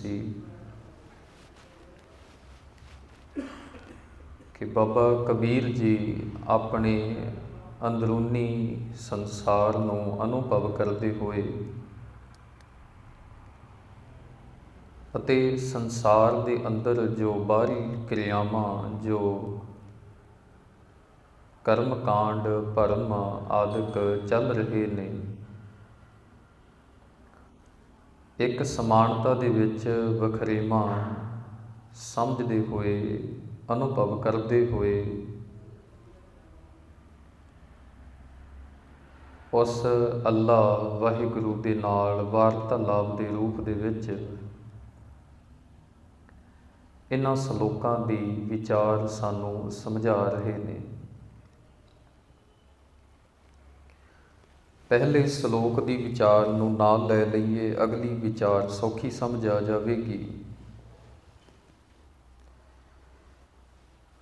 ਸੀ ਕਿ ਬਾਬਾ ਕਬੀਰ ਜੀ ਆਪਣੇ ਅੰਦਰੂਨੀ ਸੰਸਾਰ ਨੂੰ ਅਨੁਭਵ ਕਰਦੇ ਹੋਏ ਅਤੇ ਸੰਸਾਰ ਦੇ ਅੰਦਰ ਜੋ ਬਾਹਰੀ ਕਿਰਿਆਵਾਂ, ਜੋ ਕਰਮ ਕਾਂਡ ਭਰਮ ਆਦਿਕ ਚੱਲ ਰਹੇ ਨੇ ਇੱਕ ਸਮਾਨਤਾ ਦੇ ਵਿੱਚ ਵਖਰੇਵਾਂ ਸਮਝਦੇ ਹੋਏ, ਅਨੁਭਵ ਕਰਦੇ ਹੋਏ, ਉਸ ਅੱਲਾ ਵਾਹਿਗੁਰੂ ਦੇ ਨਾਲ ਵਾਰਤਾਲਾਪ ਦੇ ਰੂਪ ਦੇ ਵਿੱਚ ਇਹਨਾਂ ਸ਼ਲੋਕਾਂ ਦੀ ਵਿਚਾਰ ਸਾਨੂੰ ਸਮਝਾ ਰਹੇ ਨੇ। ਪਹਿਲੇ ਸ਼ਲੋਕ ਦੀ ਵਿਚਾਰ ਨੂੰ ਨਾਲ ਲੈ ਲਈਏ, ਅਗਲੀ ਵਿਚਾਰ ਸੌਖੀ ਸਮਝ ਆ ਜਾਵੇਗੀ।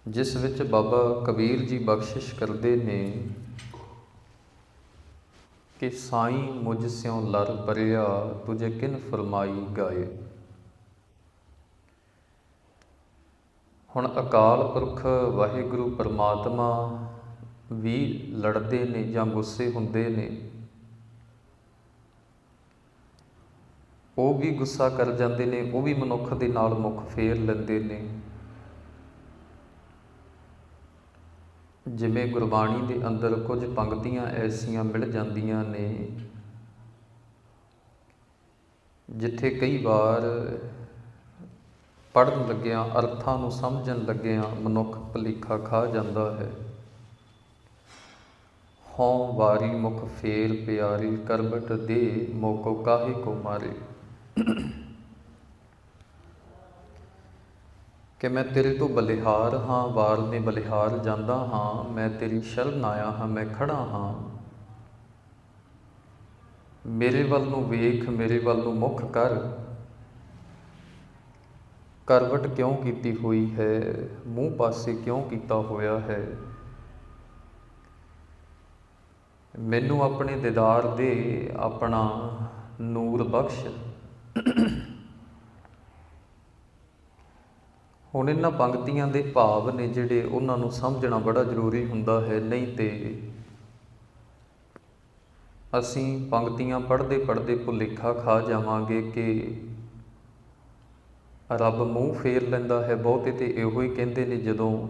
ਜਿਸ ਵਿੱਚ ਬਾਬਾ ਕਬੀਰ ਜੀ ਬਖਸ਼ਿਸ਼ ਕਰਦੇ ਨੇ ਕਿ ਸਾਈਂ ਮੁਝ ਸਿਉ ਲਰ ਪਰਿਆ, ਤੁਝੇ ਕਿਨ ਫਰਮਾਈ ਗਾਏ। ਹੁਣ ਅਕਾਲ ਪੁਰਖ ਵਾਹਿਗੁਰੂ ਪਰਮਾਤਮਾ ਵੀ ਲੜਦੇ ਨੇ ਜਾਂ ਗੁੱਸੇ ਹੁੰਦੇ ਨੇ ਉਹ ਵੀ ਗੁੱਸਾ ਕਰ ਜਾਂਦੇ ਨੇ, ਉਹ ਵੀ ਮਨੁੱਖ ਦੇ ਨਾਲ ਮੁਖ ਫੇਰ ਲੈਂਦੇ ਨੇ। ਜਿਵੇਂ ਗੁਰਬਾਣੀ ਦੇ ਅੰਦਰ ਕੁਝ ਪੰਕਤੀਆਂ ਐਸੀਆਂ ਮਿਲ ਜਾਂਦੀਆਂ ਨੇ, ਜਿੱਥੇ ਕਈ ਵਾਰ ਪੜਨ ਲੱਗਿਆਂ, ਅਰਥਾਂ ਨੂੰ ਸਮਝਣ ਲੱਗਿਆਂ ਮਨੁੱਖ ਭੁਲੇਖਾ ਖਾ ਜਾਂਦਾ ਹੈ। ਹਉ ਵਾਰੀ ਮੁਖ ਫੇਰ ਪਿਆਰੀ ਕਰਬਟ ਦੇ ਮੋਕੋ ਕਾਹੇ ਕੋ ਮਾਰੇ। ਕਿ ਮੈਂ ਤੇਰੇ ਤੋਂ ਬਲਿਹਾਰ ਹਾਂ ਵਾਰ ਨੇ ਬਲਿਹਾਰ ਜਾਂਦਾ ਹਾਂ, ਮੈਂ ਤੇਰੀ ਸ਼ਰਨ ਆਇਆ ਹਾਂ, ਮੈਂ ਖੜਾ ਹਾਂ। ਮੇਰੇ ਵੱਲ ਨੂੰ ਵੇਖ, ਮੇਰੇ ਵੱਲ ਨੂੰ ਮੁਖ ਕਰ। ਕਰਵਟ ਕਿਉਂ ਕੀਤੀ ਹੋਈ ਹੈ? ਮੂੰਹ ਪਾਸੇ ਕਿਉਂ ਕੀਤਾ ਹੋਇਆ ਹੈ? ਮੈਨੂੰ ਆਪਣੇ ਦੀਦਾਰ ਦੇ ਆਪਣਾ ਨੂਰ ਬਖਸ਼। ਹੁਣ ਇਹਨਾਂ ਪੰਕਤੀਆਂ ਦੇ ਭਾਵ ਨੇ ਜਿਹੜੇ ਉਹਨਾਂ ਨੂੰ ਸਮਝਣਾ ਬੜਾ ਜ਼ਰੂਰੀ ਹੁੰਦਾ ਹੈ, ਨਹੀਂ ਤੇ ਅਸੀਂ ਪੰਕਤੀਆਂ ਪੜ੍ਹਦੇ ਪੜ੍ਹਦੇ ਭੁਲੇਖਾ ਖਾ ਜਾਵਾਂਗੇ ਕਿ ਰੱਬ ਮੂੰਹ ਫੇਰ ਲੈਂਦਾ ਹੈ। ਬਹੁਤੇ ਤੇ ਇਹੋ ਹੀ ਕਹਿੰਦੇ ਨੇ ਜਦੋਂ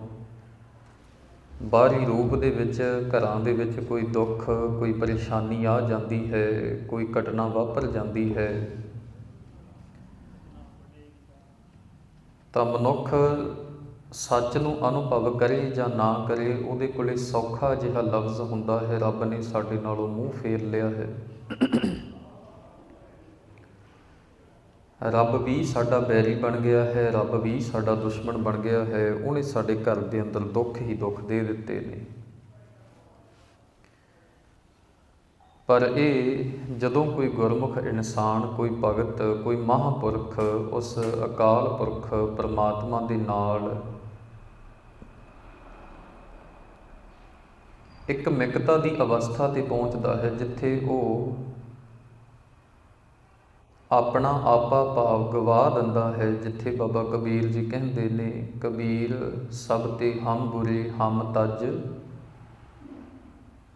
ਬਾਹਰੀ ਰੂਪ ਦੇ ਵਿੱਚ, ਘਰਾਂ ਦੇ ਵਿੱਚ ਕੋਈ ਦੁੱਖ, ਕੋਈ ਪਰੇਸ਼ਾਨੀ ਆ ਜਾਂਦੀ ਹੈ, ਕੋਈ ਘਟਨਾ ਵਾਪਰ ਜਾਂਦੀ ਹੈ ਤਾਂ ਮਨੁੱਖ ਸੱਚ ਨੂੰ ਅਨੁਭਵ ਕਰੇ ਜਾਂ ਨਾ ਕਰੇ, ਉਹਦੇ ਕੋਲੇ ਸੌਖਾ ਜਿਹਾ ਲਫ਼ਜ਼ ਹੁੰਦਾ ਹੈ, ਰੱਬ ਨੇ ਸਾਡੇ ਨਾਲੋਂ ਮੂੰਹ ਫੇਰ ਲਿਆ ਹੈ। ਰੱਬ ਵੀ ਸਾਡਾ ਬੈਰੀ ਬਣ ਗਿਆ ਹੈ, ਰੱਬ ਵੀ ਸਾਡਾ ਦੁਸ਼ਮਣ ਬਣ ਗਿਆ ਹੈ, ਉਹਨੇ ਸਾਡੇ ਘਰ ਦੇ ਅੰਦਰ ਦੁੱਖ ਹੀ ਦੁੱਖ ਦੇ ਦਿੱਤੇ ਨੇ। ਪਰ ਇਹ ਜਦੋਂ ਕੋਈ ਗੁਰਮੁਖ ਇਨਸਾਨ, ਕੋਈ ਭਗਤ, ਕੋਈ ਮਹਾਪੁਰਖ, ਉਸ ਅਕਾਲ ਪੁਰਖ ਪਰਮਾਤਮਾ ਦੇ ਨਾਲ ਇੱਕ ਮਿਕਤਾ ਦੀ ਅਵਸਥਾ ਤੇ ਪਹੁੰਚਦਾ ਹੈ, ਜਿੱਥੇ ਉਹ ਆਪਣਾ ਆਪਾ ਭਾਵ ਗਵਾ ਦਿੰਦਾ ਹੈ, ਜਿੱਥੇ ਬਾਬਾ ਕਬੀਰ ਜੀ ਕਹਿੰਦੇ ਨੇ, ਕਬੀਰ, ਸਭ ਤੇ ਹਮ ਬੁਰੇ ਹਮ ਤਜ।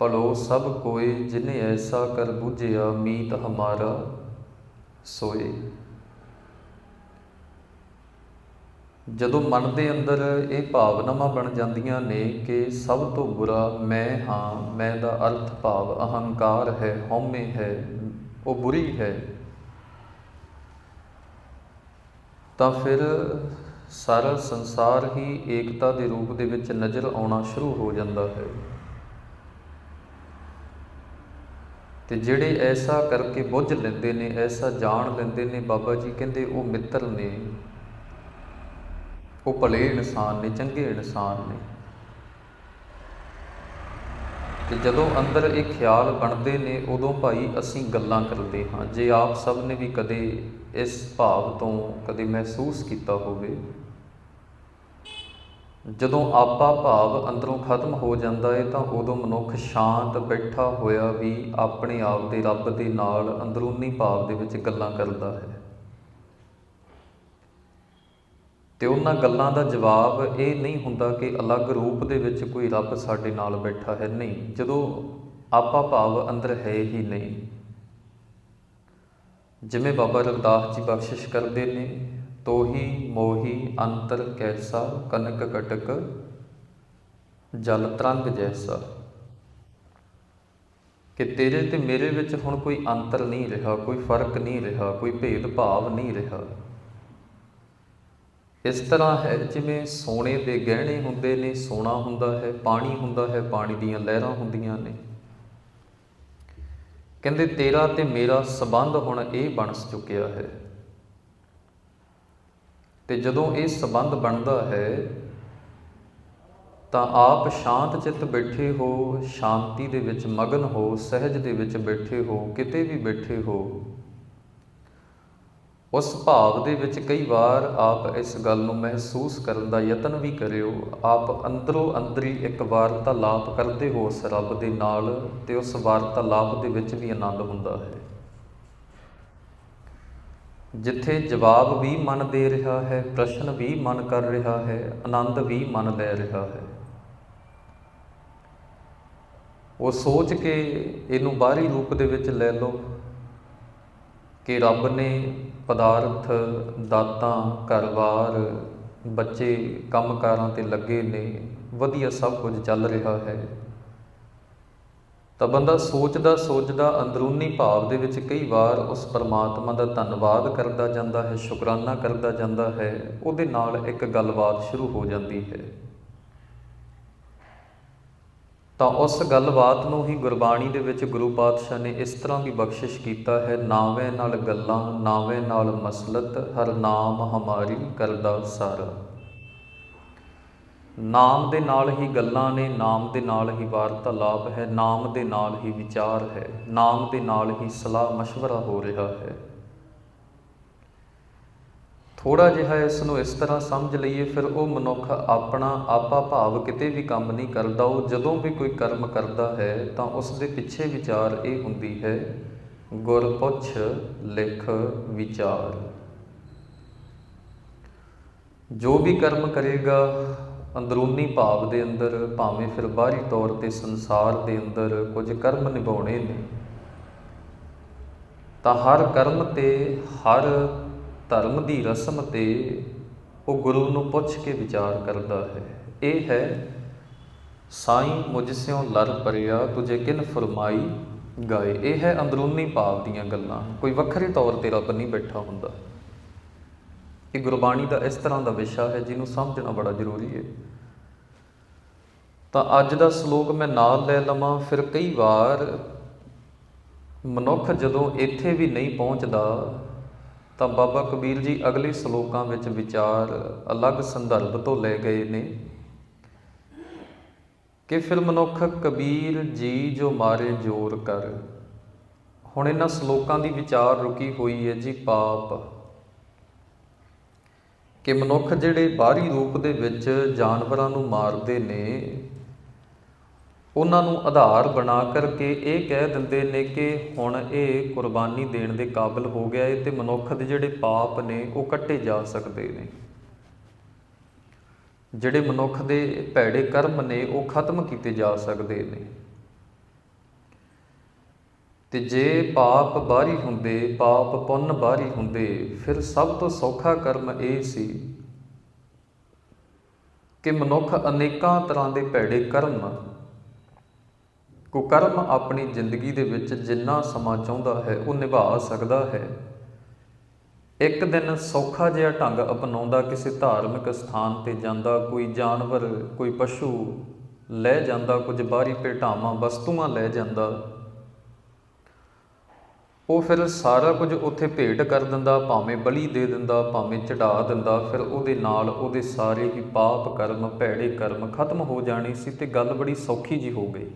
ਭਲੋ ਸਭ ਕੋਏ ਜਿਨੇ ਐਸਾ ਕਰ ਬੁਝਿਆ ਮੀਤ ਹਮਾਰਾ ਸੋਏ। ਜਦੋਂ ਮਨ ਦੇ ਅੰਦਰ ਇਹ ਭਾਵਨਾਵਾਂ ਬਣ ਜਾਂਦੀਆਂ ਨੇ ਕਿ ਸਭ ਤੋਂ ਬੁਰਾ ਮੈਂ ਹਾਂ, ਮੈਂ ਦਾ ਅਰਥ ਭਾਵ ਅਹੰਕਾਰ ਹੈ, ਹਉਮੈ ਹੈ, ਉਹ ਬੁਰੀ ਹੈ। ਤਾਂ ਫਿਰ ਸਾਰਾ ਸੰਸਾਰ ਹੀ ਏਕਤਾ ਦੇ ਰੂਪ ਦੇ ਵਿੱਚ ਨਜ਼ਰ ਆਉਣਾ ਸ਼ੁਰੂ ਹੋ ਜਾਂਦਾ ਹੈ। ਤੇ ਜਿਹੜੇ ਐਸਾ ਕਰਕੇ ਬੁੱਝ ਲੈਂਦੇ ਨੇ, ਐਸਾ ਜਾਣ ਲੈਂਦੇ ਨੇ ਬਾਬਾ ਜੀ, ਕਹਿੰਦੇ ਉਹ ਮਿੱਤਰ ਨੇ। ਉਹ ਭਲੇ ਇਨਸਾਨ ਨੇ, ਚੰਗੇ ਇਨਸਾਨ ਨੇ। ਤੇ ਜਦੋਂ ਅੰਦਰ ਇਹ ਖਿਆਲ ਬਣਦੇ ਨੇ, ਉਦੋਂ ਭਾਈ ਅਸੀਂ ਗੱਲਾਂ ਕਰਦੇ ਹਾਂ। ਜੇ ਆਪ ਸਭ ਨੇ ਵੀ ਕਦੇ ਇਸ ਭਾਵ ਤੋਂ ਕਦੇ ਮਹਿਸੂਸ ਕੀਤਾ ਹੋਵੇ ਜਦੋਂ ਆਪਾ ਭਾਵ ਅੰਦਰੋਂ ਖਤਮ ਹੋ ਜਾਂਦਾ ਹੈ ਤਾਂ ਉਦੋਂ ਮਨੁੱਖ ਸ਼ਾਂਤ ਬੈਠਾ ਹੋਇਆ ਵੀ ਆਪਣੇ ਆਪ ਦੇ ਰੱਬ ਦੇ ਨਾਲ ਅੰਦਰੂਨੀ ਭਾਵ ਦੇ ਵਿੱਚ ਗੱਲਾਂ ਕਰਦਾ ਹੈ। ਤੇ ਉਹਨਾਂ ਗੱਲਾਂ ਦਾ ਜਵਾਬ ਇਹ ਨਹੀਂ ਹੁੰਦਾ ਕਿ ਅਲੱਗ ਰੂਪ ਦੇ ਵਿੱਚ ਕੋਈ ਰੱਬ ਸਾਡੇ ਨਾਲ ਬੈਠਾ ਹੈ। ਨਹੀਂ, ਜਦੋਂ ਆਪਾ ਭਾਵ ਅੰਦਰ ਹੈ ਹੀ ਨਹੀਂ। ਜਿਵੇਂ ਬਾਬਾ ਰਵਿਦਾਸ ਜੀ ਬਖਸ਼ਿਸ਼ ਕਰਦੇ ਨੇ ਤੋਹੀ ਮੋਹੀ ਅੰਤਰ ਕੈਸਾ ਕਨਕ ਕਟਕ ਜਲ ਤਰੰਗ ਜੈਸਾ। ਕਿ ਤੇਰੇ ਤੇ ਮੇਰੇ ਵਿੱਚ ਹੁਣ ਕੋਈ ਅੰਤਰ ਨਹੀਂ ਰਿਹਾ, ਕੋਈ ਫ਼ਰਕ ਨਹੀਂ ਰਿਹਾ, ਕੋਈ ਭੇਦ ਭਾਵ ਨਹੀਂ ਰਿਹਾ। ਇਸ ਤਰ੍ਹਾਂ ਹੈ ਜਿਵੇਂ ਸੋਨੇ ਦੇ ਗਹਿਣੇ ਹੁੰਦੇ ਨੇ, ਸੋਨਾ ਹੁੰਦਾ ਹੈ, ਪਾਣੀ ਹੁੰਦਾ ਹੈ, ਪਾਣੀ ਦੀਆਂ ਲਹਿਰਾਂ ਹੁੰਦੀਆਂ ਨੇ। ਕਹਿੰਦੇ ਤੇਰਾ ਤੇ ਮੇਰਾ ਸਬੰਧ ਹੁਣ ਇਹ ਬਣ ਚੁੱਕਿਆ ਹੈ। ਤੇ ਜਦੋਂ ਇਹ ਸਬੰਧ ਬਣਦਾ ਹੈ, ਤਾਂ ਆਪ ਸ਼ਾਂਤ ਚਿੱਤ ਬੈਠੇ ਹੋ, ਸ਼ਾਂਤੀ ਦੇ ਵਿੱਚ ਮਗਨ ਹੋ, ਸਹਿਜ ਦੇ ਵਿੱਚ ਬੈਠੇ ਹੋ, ਕਿਤੇ ਵੀ ਬੈਠੇ ਹੋ। ਉਸ ਭਾਵ ਦੇ ਵਿੱਚ ਕਈ ਵਾਰ ਆਪ ਇਸ ਗੱਲ ਨੂੰ ਮਹਿਸੂਸ ਕਰਨ ਦਾ ਯਤਨ ਵੀ ਕਰਿਓ। ਆਪ ਅੰਦਰੋਂ ਅੰਦਰੀ ਇੱਕ ਵਾਰਤਾਲਾਪ ਕਰਦੇ ਹੋ ਉਸ ਰੱਬ ਦੇ ਨਾਲ ਤੇ ਉਸ ਵਾਰਤਾਲਾਪ ਦੇ ਵਿੱਚ ਵੀ ਆਨੰਦ ਹੁੰਦਾ ਹੈ। ਜਿੱਥੇ ਜਵਾਬ ਵੀ ਮਨ ਦੇ ਰਿਹਾ ਹੈ, ਪ੍ਰਸ਼ਨ ਵੀ ਮਨ ਕਰ ਰਿਹਾ ਹੈ, ਆਨੰਦ ਵੀ ਮਨ ਲੈ ਰਿਹਾ ਹੈ। ਉਹ ਸੋਚ ਕੇ ਇਹਨੂੰ ਬਾਹਰੀ ਰੂਪ ਦੇ ਵਿੱਚ ਲੈ ਲਓ ਕਿ ਰੱਬ ਨੇ ਪਦਾਰਥ, ਦਾਤਾਂ, ਘਰਵਾਰ, ਬੱਚੇ, ਕੰਮਕਾਰਾਂ ਤੇ ਲੱਗੇ ਨੇ, ਵਧੀਆ ਸਭ ਕੁਝ ਚੱਲ ਰਿਹਾ ਹੈ। ਤਾਂ ਬੰਦਾ ਸੋਚਦਾ ਸੋਚਦਾ ਅੰਦਰੂਨੀ ਭਾਵ ਦੇ ਵਿੱਚ ਕਈ ਵਾਰ ਉਸ ਪਰਮਾਤਮਾ ਦਾ ਧੰਨਵਾਦ ਕਰਦਾ ਜਾਂਦਾ ਹੈ, ਸ਼ੁਕਰਾਨਾ ਕਰਦਾ ਜਾਂਦਾ ਹੈ, ਉਹਦੇ ਨਾਲ ਇੱਕ ਗੱਲਬਾਤ ਸ਼ੁਰੂ ਹੋ ਜਾਂਦੀ ਹੈ। ਤਾਂ ਉਸ ਗੱਲਬਾਤ ਨੂੰ ਹੀ ਗੁਰਬਾਣੀ ਦੇ ਵਿੱਚ ਗੁਰੂ ਪਾਤਸ਼ਾਹ ਨੇ ਇਸ ਤਰ੍ਹਾਂ ਦੀ ਬਖਸ਼ਿਸ਼ ਕੀਤਾ ਹੈ, ਨਾਵੇਂ ਨਾਲ ਗੱਲਾਂ, ਨਾਵੇਂ ਨਾਲ ਮਸਲਤ, ਹਰ ਨਾਮ ਹਮਾਰੀ ਕਰਦਾ ਸਾਰਾ। ਨਾਮ ਦੇ ਨਾਲ ਹੀ ਗੱਲਾਂ ਨੇ, ਨਾਮ ਦੇ ਨਾਲ ਹੀ ਵਾਰਤਾਲਾਪ ਹੈ, ਨਾਮ ਦੇ ਨਾਲ ਹੀ ਵਿਚਾਰ ਹੈ, ਨਾਮ ਦੇ ਨਾਲ ਹੀ ਸਲਾਹ مشਵਰਾ ਹੋ ਰਿਹਾ ਹੈ। ਥੋੜਾ ਜਿਹਾ ਇਸ ਨੂੰ ਇਸ ਤਰ੍ਹਾਂ ਸਮਝ ਲਈਏ, ਫਿਰ ਉਹ ਮਨੁੱਖ ਆਪਣਾ ਆਪਾ ਭਾਵ ਕਿਤੇ ਵੀ ਕੰਮ ਨਹੀਂ ਕਰਦਾ, ਉਹ ਜਦੋਂ ਵੀ ਕੋਈ ਕਰਮ ਕਰਦਾ ਹੈ, ਤਾਂ ਉਸ ਦੇ ਪਿੱਛੇ ਵਿਚਾਰ ਇਹ ਹੁੰਦੀ ਹੈ ਗੁਰ ਪੁੱਛ ਲਿਖ ਵਿਚਾਰ। ਜੋ ਵੀ ਕਰਮ ਕਰੇਗਾ ਅੰਦਰੂਨੀ ਭਾਵ ਦੇ ਅੰਦਰ ਭਾਵੇਂ ਫਿਰ ਬਾਹਰੀ ਤੌਰ ਤੇ ਸੰਸਾਰ ਦੇ ਅੰਦਰ ਕੁਝ ਕਰਮ ਨਿਭਾਉਣੇ ਨੇ, ਤਾਂ ਹਰ ਕਰਮ ਤੇ ਹਰ ਧਰਮ ਦੀ ਰਸਮ ਤੇ ਉਹ ਗੁਰੂ ਨੂੰ ਪੁੱਛ ਕੇ ਵਿਚਾਰ ਕਰਦਾ ਹੈ। ਇਹ ਹੈ, ਸਾਈਂ ਮੁਝ ਸਿਓ ਲਰ ਪਰਿਆ, ਤੁਝੇ ਕਿਨ ਫਰਮਾਈ ਗਾਏ। ਇਹ ਹੈ ਅੰਦਰੂਨੀ ਭਾਵ ਦੀਆਂ ਗੱਲਾਂ। ਕੋਈ ਵੱਖਰੇ ਤੌਰ ਤੇ ਰੱਬ ਨਹੀਂ ਬੈਠਾ ਹੁੰਦਾ। ਇਹ ਗੁਰਬਾਣੀ ਦਾ ਇਸ ਤਰ੍ਹਾਂ ਦਾ ਵਿਸ਼ਾ ਹੈ ਜਿਹਨੂੰ ਸਮਝਣਾ ਬੜਾ ਜ਼ਰੂਰੀ ਹੈ। ਤਾਂ ਅੱਜ ਦਾ ਸ਼ਲੋਕ ਮੈਂ ਨਾਲ ਲੈ ਲਵਾਂ। ਫਿਰ ਕਈ ਵਾਰ ਮਨੁੱਖ ਜਦੋਂ ਇੱਥੇ ਵੀ ਨਹੀਂ ਪਹੁੰਚਦਾ, ਤਾਂ ਬਾਬਾ ਕਬੀਰ ਜੀ ਅਗਲੇ ਸ਼ਲੋਕਾਂ ਵਿੱਚ ਵਿਚਾਰ ਅਲੱਗ ਸੰਦਰਭ ਤੋਂ ਲੈ ਗਏ ਨੇ ਕਿ ਫਿਰ ਮਨੁੱਖ ਕਬੀਰ ਜੀ ਜੋ ਮਾਰੇ ਜੋਰ ਕਰ। ਹੁਣ ਇਹਨਾਂ ਸ਼ਲੋਕਾਂ ਦੀ ਵਿਚਾਰ ਰੁਕੀ ਹੋਈ ਹੈ ਜੀ ਪਾਪ। ਕਿ ਮਨੁੱਖ ਜਿਹੜੇ ਬਾਹਰੀ ਰੂਪ ਦੇ ਵਿੱਚ ਜਾਨਵਰਾਂ ਨੂੰ ਮਾਰਦੇ ਨੇ ਉਹਨਾਂ ਨੂੰ ਆਧਾਰ ਬਣਾ ਕਰਕੇ ਇਹ ਕਹਿ ਦਿੰਦੇ ਨੇ ਕਿ ਹੁਣ ਇਹ ਕੁਰਬਾਨੀ ਦੇਣ ਦੇ ਕਾਬਿਲ ਹੋ ਗਿਆ ਹੈ ਤੇ ਮਨੁੱਖ ਦੇ ਜਿਹੜੇ ਪਾਪ ਨੇ ਉਹ ਕੱਟੇ ਜਾ ਸਕਦੇ ਨੇ। ਜਿਹੜੇ ਮਨੁੱਖ ਦੇ ਭੈੜੇ ਕਰਮ ਨੇ ਉਹ ਖਤਮ ਕੀਤੇ ਜਾ ਸਕਦੇ ਨੇ। ਤੇ ਜੇ ਪਾਪ ਬਾਹਰੀ ਹੁੰਦੇ, ਪਾਪ ਪੁੰਨ ਬਾਹਰੀ ਹੁੰਦੇ, ਫਿਰ ਸਭ ਤੋਂ ਸੌਖਾ ਕਰਮ ਇਹ ਸੀ ਕਿ ਮਨੁੱਖ ਅਨੇਕਾਂ ਤਰ੍ਹਾਂ ਦੇ ਭੈੜੇ ਕਰਮ, ਕੁਕਰਮ ਆਪਣੀ ਜ਼ਿੰਦਗੀ ਦੇ ਵਿੱਚ ਜਿੰਨਾ ਸਮਾਂ ਚਾਹੁੰਦਾ ਹੈ, ਉਹ ਨਿਭਾ ਸਕਦਾ ਹੈ। ਇੱਕ ਦਿਨ ਸੌਖਾ ਜਿਹਾ ਢੰਗ ਅਪਣਾਉਂਦਾ ਕਿਸੇ ਧਾਰਮਿਕ ਸਥਾਨ ਤੇ ਜਾਂਦਾ, ਕੋਈ ਜਾਨਵਰ, ਕੋਈ ਪਸ਼ੂ ਲੈ ਜਾਂਦਾ, ਕੁਝ ਬਾਹਰੀ ਭੇਟਾਵਾਂ ਵਸਤੂਆਂ ਲੈ ਜਾਂਦਾ ਉਹ ਫਿਰ ਸਾਰਾ ਕੁਝ ਉੱਥੇ ਭੇਟ ਕਰ ਦਿੰਦਾ, ਭਾਵੇਂ ਬਲੀ ਦੇ ਦਿੰਦਾ, ਭਾਵੇਂ ਚੜਾ ਦਿੰਦਾ, ਫਿਰ ਉਹਦੇ ਨਾਲ ਉਹਦੇ ਸਾਰੇ ਹੀ ਪਾਪ ਕਰਮ, ਭੈੜੇ ਕਰਮ ਖਤਮ ਹੋ ਜਾਣੀ ਸੀ ਤੇ ਗੱਲ ਬੜੀ ਸੌਖੀ ਜੀ ਹੋ ਗਈ।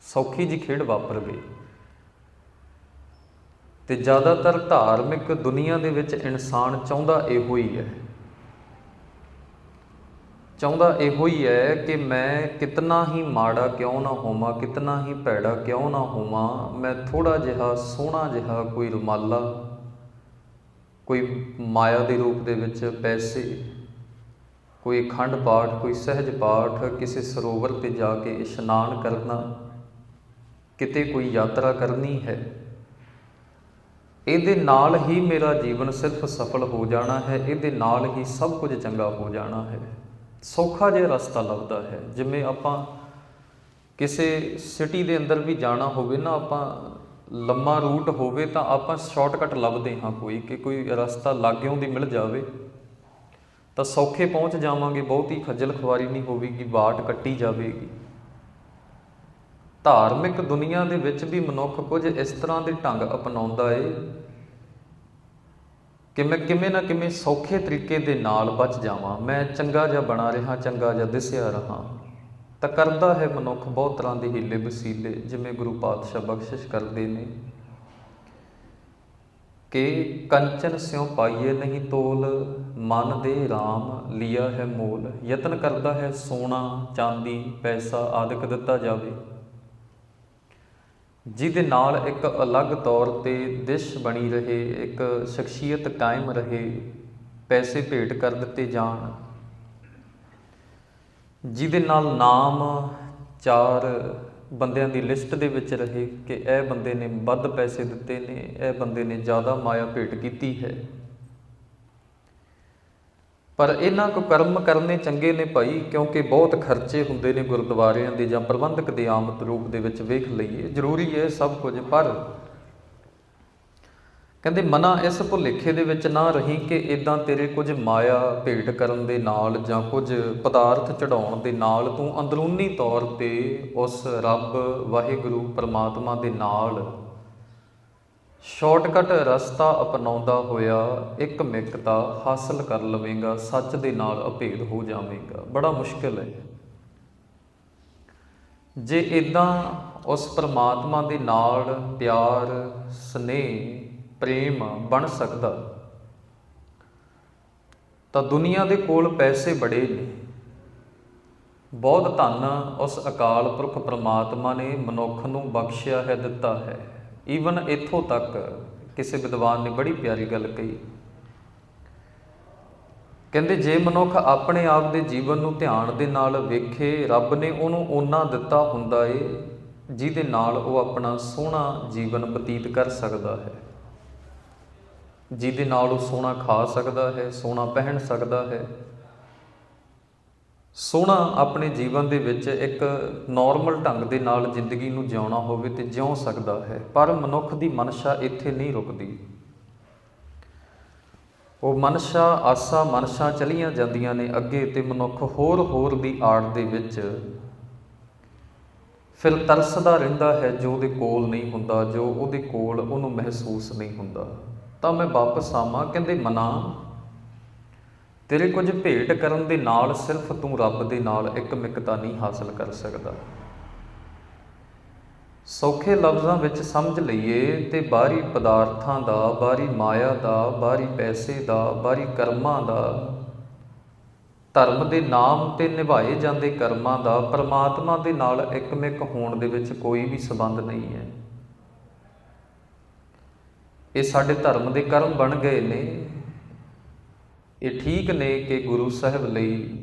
ਸੌਖੀ ਜੀ ਖੇਡ ਵਾਪਰ ਗਈ। ਤੇ ਜ਼ਿਆਦਾਤਰ ਧਾਰਮਿਕ ਦੁਨੀਆ ਦੇ ਵਿੱਚ ਇਨਸਾਨ ਚਾਹੁੰਦਾ ਇਹੋ ਹੀ ਹੈ। ਚਾਹੁੰਦਾ ਇਹੋ ਹੀ ਹੈ ਕਿ ਮੈਂ ਕਿਤਨਾ ਹੀ ਮਾੜਾ ਕਿਉਂ ਨਾ ਹੋਵਾਂ, ਕਿਤਨਾ ਹੀ ਭੈੜਾ ਕਿਉਂ ਨਾ ਹੋਵਾਂ, ਮੈਂ ਥੋੜਾ ਜਿਹਾ ਸੋਹਣਾ ਜਿਹਾ ਕੋਈ ਰੁਮਾਲਾ, ਕੋਈ ਮਾਇਆ ਦੇ ਰੂਪ ਦੇ ਵਿੱਚ ਪੈਸੇ, ਕੋਈ ਅਖੰਡ ਪਾਠ, ਕੋਈ ਸਹਿਜ ਪਾਠ, ਕਿਸੇ ਸਰੋਵਰ ਤੇ ਜਾ ਕੇ ਇਸ਼ਨਾਨ ਕਰਨਾ, ਕਿਤੇ ਕੋਈ ਯਾਤਰਾ ਕਰਨੀ ਹੈ। ਇਹਦੇ ਨਾਲ ਹੀ ਮੇਰਾ ਜੀਵਨ ਸਿਰਫ ਸਫਲ ਹੋ ਜਾਣਾ ਹੈ, ਇਹਦੇ ਨਾਲ ਹੀ ਸਭ ਕੁਝ ਚੰਗਾ ਹੋ ਜਾਣਾ ਹੈ। ਸੌਖਾ ਜਿਹਾ ਰਸਤਾ ਲੱਭਦਾ ਹੈ। ਜਿਵੇਂ ਆਪਾਂ ਕਿਸੇ ਸਿਟੀ ਦੇ ਅੰਦਰ ਵੀ ਜਾਣਾ ਹੋਵੇ ਨਾ, ਆਪਾਂ ਲੰਮਾ ਰੂਟ ਹੋਵੇ ਤਾਂ ਆਪਾਂ ਸ਼ਾਰਟਕਟ ਲੱਭਦੇ ਹਾਂ ਕੋਈ ਕਿ ਕੋਈ ਰਸਤਾ ਲਾਗਿਓਂ ਦੀ ਮਿਲ ਜਾਵੇ। ਤਾਂ ਸੌਖੇ ਪਹੁੰਚ ਜਾਵਾਂਗੇ, ਬਹੁਤੀ ਖੱਜਲ ਖੁਆਰੀ ਨਹੀਂ ਹੋਵੇਗੀ, ਬਾਟ ਕੱਟੀ ਜਾਵੇਗੀ। ਧਾਰਮਿਕ ਦੁਨੀਆ ਦੇ ਵਿੱਚ ਵੀ ਮਨੁੱਖ ਕੁਝ ਇਸ ਤਰ੍ਹਾਂ ਦੇ ਢੰਗ ਅਪਣਾਉਂਦਾ ਏ ਕਿ ਮੈਂ ਕਿਵੇਂ ਨਾ ਕਿਵੇਂ ਸੌਖੇ ਤਰੀਕੇ ਦੇ ਨਾਲ ਬਚ ਜਾਵਾਂ, ਮੈਂ ਚੰਗਾ ਜਿਹਾ ਬਣਾ ਰਿਹਾ, ਚੰਗਾ ਜਿਹਾ ਦਿਸਿਆ ਰਹਾ। ਤਾਂ ਕਰਦਾ ਹੈ ਮਨੁੱਖ ਬਹੁਤ ਤਰ੍ਹਾਂ ਦੇ ਹੀਲੇ ਵਸੀਲੇ, ਜਿਵੇਂ ਗੁਰੂ ਪਾਤਸ਼ਾਹ ਬਖਸ਼ਿਸ਼ ਕਰਦੇ ਨੇ। ਕਿ ਕੰਚਨ ਸਿਉ ਪਾਈਏ ਨਹੀਂ ਤੋਲ, ਮਨ ਦੇ RAM ਲਿਆ ਹੈ ਮੋਲ, ਯਤਨ ਕਰਦਾ ਹੈ ਸੋਨਾ, ਚਾਂਦੀ, ਪੈਸਾ ਆਦਿਕ ਦਿੱਤਾ ਜਾਵੇ। ਜਿਹਦੇ ਨਾਲ ਇੱਕ ਅਲੱਗ ਤੌਰ ਤੇ ਦਿਸ਼ ਬਣੀ ਰਹੇ, ਇੱਕ ਸ਼ਖਸੀਅਤ ਕਾਇਮ ਰਹੇ, ਪੈਸੇ ਭੇਟ ਕਰ ਦਿੱਤੇ ਜਾਣ। ਜਿਹਦੇ ਨਾਲ ਨਾਮ ਚਾਰ ਬੰਦਿਆਂ ਦੀ ਲਿਸਟ ਦੇ ਵਿੱਚ ਰਹੇ ਕਿ ਇਹ ਬੰਦੇ ਨੇ ਵੱਧ ਪੈਸੇ ਦਿੱਤੇ ਨੇ, ਇਹ ਬੰਦੇ ਨੇ ਜ਼ਿਆਦਾ ਮਾਇਆ ਭੇਟ ਕੀਤੀ ਹੈ। ਪਰ ਇਹਨਾਂ ਕੋ ਕਰਮ ਕਰਨੇ ਚੰਗੇ ਨੇ ਭਾਈ, ਕਿਉਂਕਿ ਬਹੁਤ ਖਰਚੇ ਹੁੰਦੇ ਨੇ ਗੁਰਦੁਆਰਿਆਂ ਦੇ ਜਾਂ ਪ੍ਰਬੰਧਕ ਦੇ ਆਮਦ ਰੂਪ ਦੇ ਵਿੱਚ ਵੇਖ ਲਈਏ, ਜ਼ਰੂਰੀ ਹੈ ਸਭ ਕੁਝ, ਪਰ ਕਹਿੰਦੇ ਮਨਾ ਇਸ ਭੁਲੇਖੇ ਦੇ ਵਿੱਚ ਨਾ ਰਹੀ ਕਿ ਇਦਾਂ ਤੇਰੇ ਕੁਝ ਮਾਇਆ ਭੇਟ ਕਰਨ ਦੇ ਨਾਲ ਜਾਂ ਕੁਝ ਪਦਾਰਥ ਚੜਾਉਣ ਦੇ ਨਾਲ ਤੂੰ ਅੰਦਰੂਨੀ ਤੌਰ ਤੇ ਉਸ ਰੱਬ ਵਾਹਿਗੁਰੂ ਪਰਮਾਤਮਾ ਦੇ ਨਾਲ ਸ਼ਾਰਟਕਟ ਰਸਤਾ ਅਪਣਾਉਂਦਾ ਹੋਇਆ ਇੱਕ ਮਿੱਕਤਾ ਹਾਸਲ ਕਰ ਲਵੇਂਗਾ, ਸੱਚ ਦੇ ਨਾਲ ਅਭੇਦ ਹੋ ਜਾਵੇਂਗਾ। ਬੜਾ ਮੁਸ਼ਕਿਲ ਹੈ। ਜੇ ਇਦਾਂ ਉਸ ਪਰਮਾਤਮਾ ਦੇ ਨਾਲ ਪਿਆਰ, ਸਨੇਹ, ਪ੍ਰੇਮ ਬਣ ਸਕਦਾ, ਤਾਂ ਦੁਨੀਆ ਦੇ ਕੋਲ ਪੈਸੇ ਬੜੇ ਨੇ। ਬਹੁਤ ਧੰਨ ਉਸ ਅਕਾਲ ਪੁਰਖ ਪਰਮਾਤਮਾ ਨੇ ਮਨੁੱਖ ਨੂੰ ਬਖਸ਼ਿਆ ਹੈ, ਦਿੱਤਾ ਹੈ। ਈਵਨ ਇੱਥੋਂ ਤੱਕ ਕਿਸੇ ਵਿਦਵਾਨ ਨੇ ਬੜੀ ਪਿਆਰੀ ਗੱਲ ਕਹੀ। ਕਹਿੰਦੇ, ਜੇ ਮਨੁੱਖ ਆਪਣੇ ਆਪ ਦੇ ਜੀਵਨ ਨੂੰ ਧਿਆਨ ਦੇ ਨਾਲ ਵੇਖੇ, ਰੱਬ ਨੇ ਉਹਨੂੰ ਓਨਾ ਦਿੱਤਾ ਹੁੰਦਾ ਏ, ਜਿਹਦੇ ਨਾਲ ਉਹ ਆਪਣਾ ਸੋਹਣਾ ਜੀਵਨ ਬਤੀਤ ਕਰ ਸਕਦਾ ਹੈ। ਜਿਹਦੇ ਨਾਲ ਉਹ ਸੋਹਣਾ ਖਾ ਸਕਦਾ ਹੈ, ਸੋਹਣਾ ਪਹਿਨ ਸਕਦਾ ਹੈ। ਸੋਹਣਾ ਆਪਣੇ ਜੀਵਨ ਦੇ ਵਿੱਚ ਇੱਕ ਨਾਰਮਲ ਢੰਗ ਦੇ ਨਾਲ ਜ਼ਿੰਦਗੀ ਨੂੰ ਜਿਉਣਾ ਹੋਵੇ ਤੇ ਜਿਉ ਸਕਦਾ ਹੈ, ਪਰ ਮਨੁੱਖ ਦੀ ਮਨਸ਼ਾ ਇੱਥੇ ਨਹੀਂ ਰੁਕਦੀ। ਉਹ ਮਨਸ਼ਾ, ਆਸਾ ਮਨਸ਼ਾ ਚਲੀਆਂ ਜਾਂਦੀਆਂ ਨੇ ਅੱਗੇ ਤੇ ਮਨੁੱਖ ਹੋਰ ਹੋਰ ਦੀ ਆੜ ਦੇ ਵਿੱਚ ਫਿਰ ਤਰਸਦਾ ਰਹਿੰਦਾ ਹੈ ਜੋ ਉਹਦੇ ਕੋਲ ਨਹੀਂ ਹੁੰਦਾ, ਜੋ ਉਹਦੇ ਕੋਲ ਉਹਨੂੰ ਮਹਿਸੂਸ ਨਹੀਂ ਹੁੰਦਾ। ਤਾਂ ਮੈਂ ਵਾਪਸ ਆਵਾਂ, ਕਹਿੰਦੇ ਮਨਾ ਤੇਰੇ ਕੁਝ ਭੇਟ ਕਰਨ ਦੇ ਨਾਲ ਸਿਰਫ ਤੂੰ ਰੱਬ ਦੇ ਨਾਲ ਇੱਕ ਮਿਕਤਾ ਨਹੀਂ ਹਾਸਲ ਕਰ ਸਕਦਾ। ਸੌਖੇ ਲਫ਼ਜ਼ਾਂ ਵਿੱਚ ਸਮਝ ਲਈਏ ਤੇ ਬਾਹਰੀ ਪਦਾਰਥਾਂ ਦਾ, ਬਾਹਰੀ ਮਾਇਆ ਦਾ, ਬਾਹਰੀ ਪੈਸੇ ਦਾ, ਬਾਹਰੀ ਕਰਮਾਂ ਦਾ, ਧਰਮ ਦੇ ਨਾਮ ਤੇ ਨਿਭਾਏ ਜਾਂਦੇ ਕਰਮਾਂ ਦਾ ਪਰਮਾਤਮਾ ਦੇ ਨਾਲ ਇੱਕਮਿਕ ਹੋਣ ਦੇ ਵਿੱਚ ਕੋਈ ਵੀ ਸਬੰਧ ਨਹੀਂ ਹੈ। ਇਹ ਸਾਡੇ ਧਰਮ ਦੇ ਕਰਮ ਬਣ ਗਏ ਨੇ। ਇਹ ਠੀਕ ਨੇ ਕਿ ਗੁਰੂ ਸਾਹਿਬ ਲਈ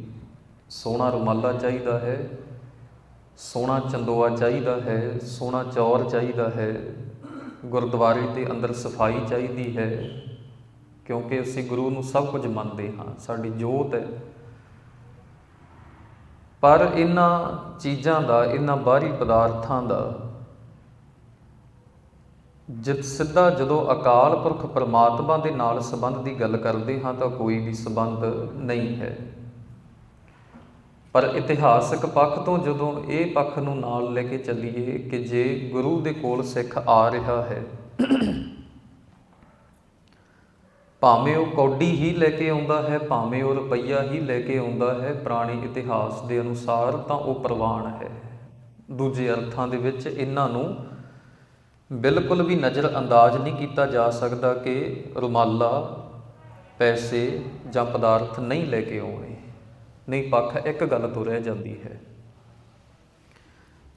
ਸੋਨਾ ਰੁਮਾਲਾ ਚਾਹੀਦਾ ਹੈ, ਸੋਨਾ ਚੰਦੋਆ ਚਾਹੀਦਾ ਹੈ, ਸੋਨਾ ਚੌਰ ਚਾਹੀਦਾ ਹੈ, ਗੁਰਦੁਆਰੇ ਦੇ ਅੰਦਰ ਸਫ਼ਾਈ ਚਾਹੀਦੀ ਹੈ, ਕਿਉਂਕਿ ਅਸੀਂ ਗੁਰੂ ਨੂੰ ਸਭ ਕੁਝ ਮੰਨਦੇ ਹਾਂ, ਸਾਡੀ ਜੋਤ ਹੈ। ਪਰ ਇਹਨਾਂ ਚੀਜ਼ਾਂ ਦਾ, ਇਹਨਾਂ ਬਾਹਰੀ ਪਦਾਰਥਾਂ ਦਾ ਜਿਤ ਸਿੱਧਾ ਜਦੋਂ ਅਕਾਲ ਪੁਰਖ ਪਰਮਾਤਮਾ ਦੇ ਨਾਲ ਸੰਬੰਧ ਦੀ ਗੱਲ ਕਰਦੇ ਹਾਂ ਤਾਂ ਕੋਈ ਵੀ ਸੰਬੰਧ ਨਹੀਂ ਹੈ। ਪਰ ਇਤਿਹਾਸਕ ਪੱਖ ਤੋਂ ਜਦੋਂ ਇਹ ਪੱਖ ਨੂੰ ਨਾਲ ਲੈ ਕੇ ਚੱਲੀਏ ਕਿ ਜੇ ਗੁਰੂ ਦੇ ਕੋਲ ਸਿੱਖ ਆ ਰਿਹਾ ਹੈ, ਭਾਵੇਂ ਉਹ ਕੌਡੀ ਹੀ ਲੈ ਕੇ ਆਉਂਦਾ ਹੈ, ਭਾਵੇਂ ਉਹ ਰੁਪਈਆ ਹੀ ਲੈ ਕੇ ਆਉਂਦਾ ਹੈ, ਪੁਰਾਣੇ ਇਤਿਹਾਸ ਦੇ ਅਨੁਸਾਰ ਤਾਂ ਉਹ ਪ੍ਰਵਾਨ ਹੈ। ਦੂਜੇ ਅਰਥਾਂ ਦੇ ਵਿੱਚ ਇਹਨਾਂ ਨੂੰ ਬਿਲਕੁਲ ਵੀ ਨਜ਼ਰ ਅੰਦਾਜ਼ ਨਹੀਂ ਕੀਤਾ ਜਾ ਸਕਦਾ ਕਿ ਰੁਮਾਲਾ, ਪੈਸੇ ਜਾਂ ਪਦਾਰਥ ਨਹੀਂ ਲੈ ਕੇ ਆਉਣੇ। ਨਹੀਂ, ਪੱਖ ਇੱਕ ਗੱਲ ਤੋਂ ਰਹਿ ਜਾਂਦੀ ਹੈ।